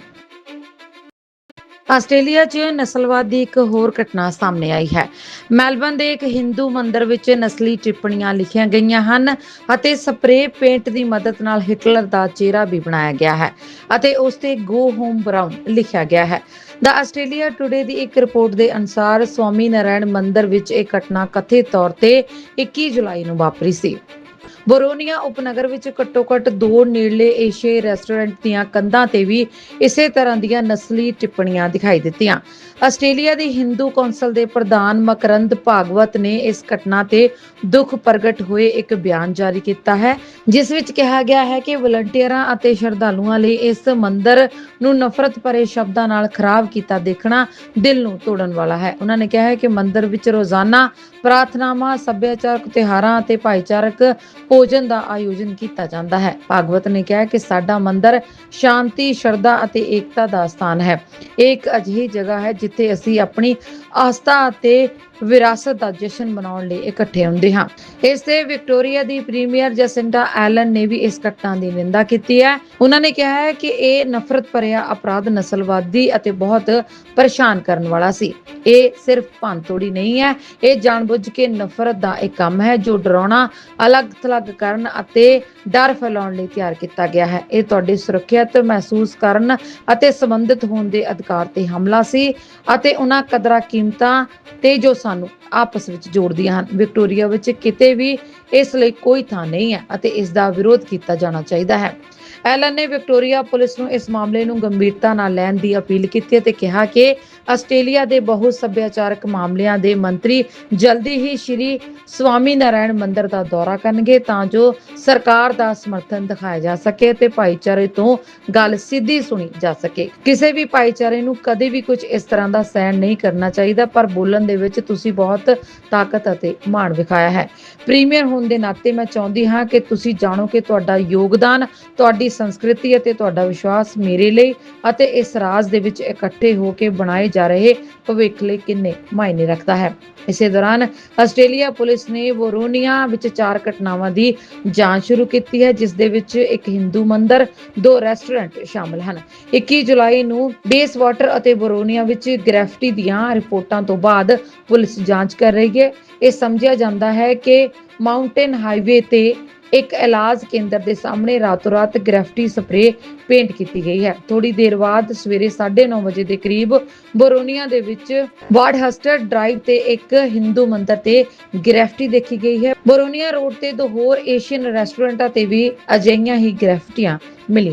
ਆਸਟ੍ਰੇਲੀਆ 'ਚ ਨਸਲਵਾਦ ਦੀ ਇੱਕ ਹੋਰ ਘਟਨਾ ਸਾਹਮਣੇ ਆਈ ਹੈ। ਮੈਲਬਨ ਦੇ ਇੱਕ ਹਿੰਦੂ ਮੰਦਿਰ ਵਿੱਚ ਨਸਲੀ ਟਿੱਪਣੀਆਂ ਲਿਖੀਆਂ ਗਈਆਂ ਹਨ ਅਤੇ ਸਪਰੇਅ ਪੇਂਟ ਦੀ ਮਦਦ ਨਾਲ ਹਿਟਲਰ ਦਾ ਚਿਹਰਾ ਵੀ ਬਣਾਇਆ ਗਿਆ ਹੈ ਅਤੇ ਉਸ ਤੇ ਗੋ ਹੋਮ ਬਰਾਊਨ ਲਿਖਿਆ ਗਿਆ ਹੈ। ਦਾ ਆਸਟ੍ਰੇਲੀਆ ਟੁਡੇ ਦੀ ਇੱਕ ਰਿਪੋਰਟ ਦੇ ਅਨੁਸਾਰ ਸਵਾਮੀ ਨਾਰਾਇਣ ਮੰਦਿਰ ਵਿੱਚ ਇਹ ਘਟਨਾ ਕਥਿਤ ਤੌਰ ਤੇ 21 ਜੁਲਾਈ ਨੂੰ ਵਾਪਰੀ ਸੀ। ਬੋਰੋਨੀਆ ਉਪਨਗਰ ਵਿੱਚ ਘੱਟੋ-ਘੱਟ ਦੋ ਨੇੜਲੇ ਏਸ਼ੀਆਈ ਰੈਸਟੋਰੈਂਟ ਦੀਆਂ ਕੰਧਾਂ ਤੇ ਵੀ ਇਸੇ ਤਰ੍ਹਾਂ ਦੀਆਂ ਨਸਲੀ ਟਿੱਪਣੀਆਂ ਦਿਖਾਈ ਦਿੱਤੀਆਂ। ਆਸਟ੍ਰੇਲੀਆ ਦੀ ਹਿੰਦੂ ਕੌਂਸਲ ਦੇ ਪ੍ਰਧਾਨ ਮਕਰੰਦ ਭਾਗਵਤ ਨੇ ਇਸ ਘਟਨਾ ਤੇ ਦੁੱਖ ਪ੍ਰਗਟ ਹੋਏ ਇੱਕ ਬਿਆਨ ਜਾਰੀ ਕੀਤਾ ਹੈ, ਜਿਸ ਵਿੱਚ ਕਿਹਾ ਗਿਆ ਹੈ ਕਿ ਵਲੰਟੀਅਰਾਂ ਅਤੇ ਸ਼ਰਧਾਲੂਆਂ ਲਈ ਇਸ ਮੰਦਿਰ ਨੂੰ ਨਫ਼ਰਤ ਭਰੇ ਸ਼ਬਦਾਂ ਨਾਲ ਖਰਾਬ ਕੀਤਾ ਦੇਖਣਾ ਦਿਲ ਨੂੰ ਤੋੜਨ ਵਾਲਾ ਹੈ। ਉਹਨਾਂ ਨੇ ਕਿਹਾ ਹੈ ਕਿ ਮੰਦਿਰ ਵਿੱਚ ਰੋਜ਼ਾਨਾ ਪ੍ਰਾਰਥਨਾਵਾਂ, ਸੱਭਿਆਚਾਰਕ ਤਿਉਹਾਰਾਂ ਅਤੇ ਭਾਈਚਾਰਕ ਭੋਜਨ ਦਾ ਆਯੋਜਨ ਕੀਤਾ ਜਾਂਦਾ ਹੈ। ਭਾਗਵਤ ਨੇ ਕਿਹਾ ਕਿ ਸਾਡਾ ਮੰਦਿਰ ਸ਼ਾਂਤੀ, ਸ਼ਰਧਾ ਅਤੇ ਏਕਤਾ ਦਾ ਸਥਾਨ ਹੈ। ਇਹ ਇੱਕ ਅਜਿਹੀ ਜਗ੍ਹਾ ਹੈ ਜਿੱਥੇ ਅਸੀਂ ਆਪਣੀ ਆਸਥਾ ਅਤੇ ਵਿਰਾਸਤ ਦਾ ਜਸ਼ਨ ਮਨਾਉਣ ਲਈ ਇਕੱਠੇ ਹੁੰਦੇ ਹਾਂ। ਇਸ ਤੇ ਵਿਕਟੋਰੀਆ ਦੀ ਪ੍ਰੀਮੀਅਰ ਜਸਿੰਟਾ ਐਲਨ ਨੇ ਵੀ ਇਸ ਘਟਨਾ ਦੀ ਨਿੰਦਾ ਕੀਤੀ ਹੈ। ਉਹਨਾਂ ਨੇ ਕਿਹਾ ਹੈ ਕਿ ਇਹ ਨਫ਼ਰਤ ਭਰਿਆ ਅਪਰਾਧ ਨਸਲਵਾਦੀ ਅਤੇ ਬਹੁਤ ਪਰੇਸ਼ਾਨ ਕਰਨ ਵਾਲਾ ਸੀ। ਇਹ ਸਿਰਫ ਭੰਨਤੋੜੀ ਨਹੀਂ ਹੈ, ਇਹ ਜਾਣਬੁੱਝ ਕੇ ਨਫ਼ਰਤ ਦਾ ਇੱਕ ਕੰਮ ਹੈ ਜੋ ਡਰਾਉਣਾ, ਅਲੱਗ-ਥਲੱਗ ਕਰਨ ਅਤੇ ਡਰ ਫੈਲਾਉਣ ਲਈ ਤਿਆਰ ਕੀਤਾ ਗਿਆ ਹੈ। ਇਹ ਤੁਹਾਡੀ ਸੁਰੱਖਿਅਤ ਮਹਿਸੂਸ ਕਰਨ ਅਤੇ ਸੰਬੰਧਿਤ ਹੋਣ ਦੇ ਅਧਿਕਾਰ ਤੇ ਹਮਲਾ ਸੀ ਅਤੇ ਉਹਨਾਂ ਕਦਰਾਂ ਕੀਮਤਾਂ ਤੇ ਜੋ ਸਾਨੂੰ ਆਪਸ ਵਿੱਚ ਜੋੜਦੀਆਂ ਹਨ। ਵਿਕਟੋਰੀਆ ਵਿੱਚ ਕਿਤੇ ਵੀ ਇਸ ਲਈ ਕੋਈ ਥਾਂ ਨਹੀਂ ਹੈ ਅਤੇ ਇਸ ਦਾ ਵਿਰੋਧ ਕੀਤਾ ਜਾਣਾ ਚਾਹੀਦਾ ਹੈ। ਐਲਨ ਨੇ ਵਿਕਟੋਰੀਆ ਪੁਲਿਸ ਨੂੰ ਇਸ ਮਾਮਲੇ ਨੂੰ ਗੰਭੀਰਤਾ ਨਾਲ ਲੈਣ ਦੀ ਅਪੀਲ ਕੀਤੀ ਅਤੇ ਕਿਹਾ ਕਿ ਆਸਟ੍ਰੇਲੀਆ ਦੇ ਬਹੁ ਸੱਭਿਆਚਾਰਕ ਮਾਮਲਿਆਂ ਦੇ ਮੰਤਰੀ ਜਲਦੀ ਹੀ ਸ਼੍ਰੀ ਸਵਾਮੀ ਨਾਰਾਇਣ ਮੰਦਿਰ ਦਾ ਦੌਰਾ ਕਰਨਗੇ ਤਾਂ ਜੋ ਸਰਕਾਰ ਦਾ ਸਮਰਥਨ ਦਿਖਾਇਆ ਜਾ ਸਕੇ ਤੇ ਭਾਈਚਾਰੇ ਤੋਂ ਗੱਲ ਸਿੱਧੀ ਸੁਣੀ ਜਾ ਸਕੇ। ਕਿਸੇ ਵੀ ਭਾਈਚਾਰੇ ਨੂੰ ਕਦੇ ਵੀ ਕੁਝ ਇਸ ਤਰ੍ਹਾਂ ਦਾ ਸਹਿਣ ਨਹੀਂ ਕਰਨਾ ਚਾਹੀਦਾ, ਪਰ ਬੋਲਣ ਦੇ ਵਿੱਚ ਤੁਸੀਂ ਬਹੁਤ ਤਾਕਤ ਅਤੇ ਮਾਣ ਵਿਖਾਇਆ ਹੈ। ਪ੍ਰੀਮੀਅਰ ਹੋਣ ਦੇ ਨਾਤੇ ਮੈਂ ਚਾਹੁੰਦੀ ਹਾਂ ਕਿ ਤੁਸੀਂ ਜਾਣੋ ਕਿ ਤੁਹਾਡਾ ਯੋਗਦਾਨ, ਤੁਹਾਡੀ ਸੰਸਕ੍ਰਿਤੀ ਅਤੇ ਤੁਹਾਡਾ ਵਿਸ਼ਵਾਸ ਮੇਰੇ ਲਈ ਅਤੇ ਇਸ ਰਾਜ ਦੇ ਵਿੱਚ ਇਕੱਠੇ ਹੋ ਕੇ ਬਣਾਏ ਜਾ ਰਹੇ ਭਵਿੱਖ ਲਈ ਕਿੰਨੇ ਮਾਇਨੇ ਰੱਖਦਾ ਹੈ। ਇਸੇ ਦੌਰਾਨ ਆਸਟ੍ਰੇਲੀਆ ਪੁਲਿਸ ਨੇ ਵੋਰੋਨੀਆ ਵਿੱਚ ਚਾਰ ਘਟਨਾਵਾਂ ਦੀ ਜਾਂਚ ਸ਼ੁਰੂ ਕੀਤੀ ਹੈ, ਜਿਸ ਦੇ ਵਿੱਚ ਇੱਕ ਹਿੰਦੂ ਮੰਦਿਰ, ਦੋ ਰੈਸਟੋਰੈਂਟ ਸ਼ਾਮਲ ਹਨ। 21 ਜੁਲਾਈ ਨੂੰ ਬੇਸ ਵਾਟਰ ਅਤੇ ਬੋਰੋਨੀਆ ਵਿੱਚ ਗ੍ਰੈਫਟੀ ਦੀਆਂ ਰਿਪੋਰਟਾਂ ਤੋਂ ਬਾਅਦ ਪੁਲਿਸ ਜਾਂਚ ਕਰ ਰਹੀ ਹੈ। ਇਹ ਸਮਝਿਆ ਜਾਂਦਾ ਹੈ ਕਿ ਮਾਊਂਟੇਨ ਹਾਈਵੇ ਤੇ ਇੱਕ ਇਲਾਜ ਕੇਂਦਰ ਦੇ ਸਾਹਮਣੇ ਰਾਤੋਂ ਰਾਤ ਗ੍ਰੈਫਟੀ ਸਪਰੇ ਪੇਂਟ ਕੀਤੀ ਗਈ ਹੈ। ਥੋੜੀ ਦੇਰ ਬਾਅਦ ਸਵੇਰੇ 9:30 ਵਜੇ ਦੇ ਕਰੀਬ ਬੋਰੋਨੀਆ ਦੇ ਵਿੱਚ ਵਾਰਡਹਸਟਰ ਡਰਾਈਵ ਤੇ ਇੱਕ ਹਿੰਦੂ ਮੰਦਿਰ ਤੇ ਗ੍ਰੈਫਟੀ ਦੇਖੀ ਗਈ ਹੈ। ਬੋਰੋਨੀਆ ਰੋਡ ਤੇ ਦੋ ਹੋਰ ਏਸ਼ੀਅਨ ਰੈਸਟੋਰੈਂਟਾਂ ਤੇ ਵੀ ਅਜਿਹੀਆਂ ਹੀ ਗ੍ਰੈਫਟੀਆਂ ਮਿਲੀਆਂ।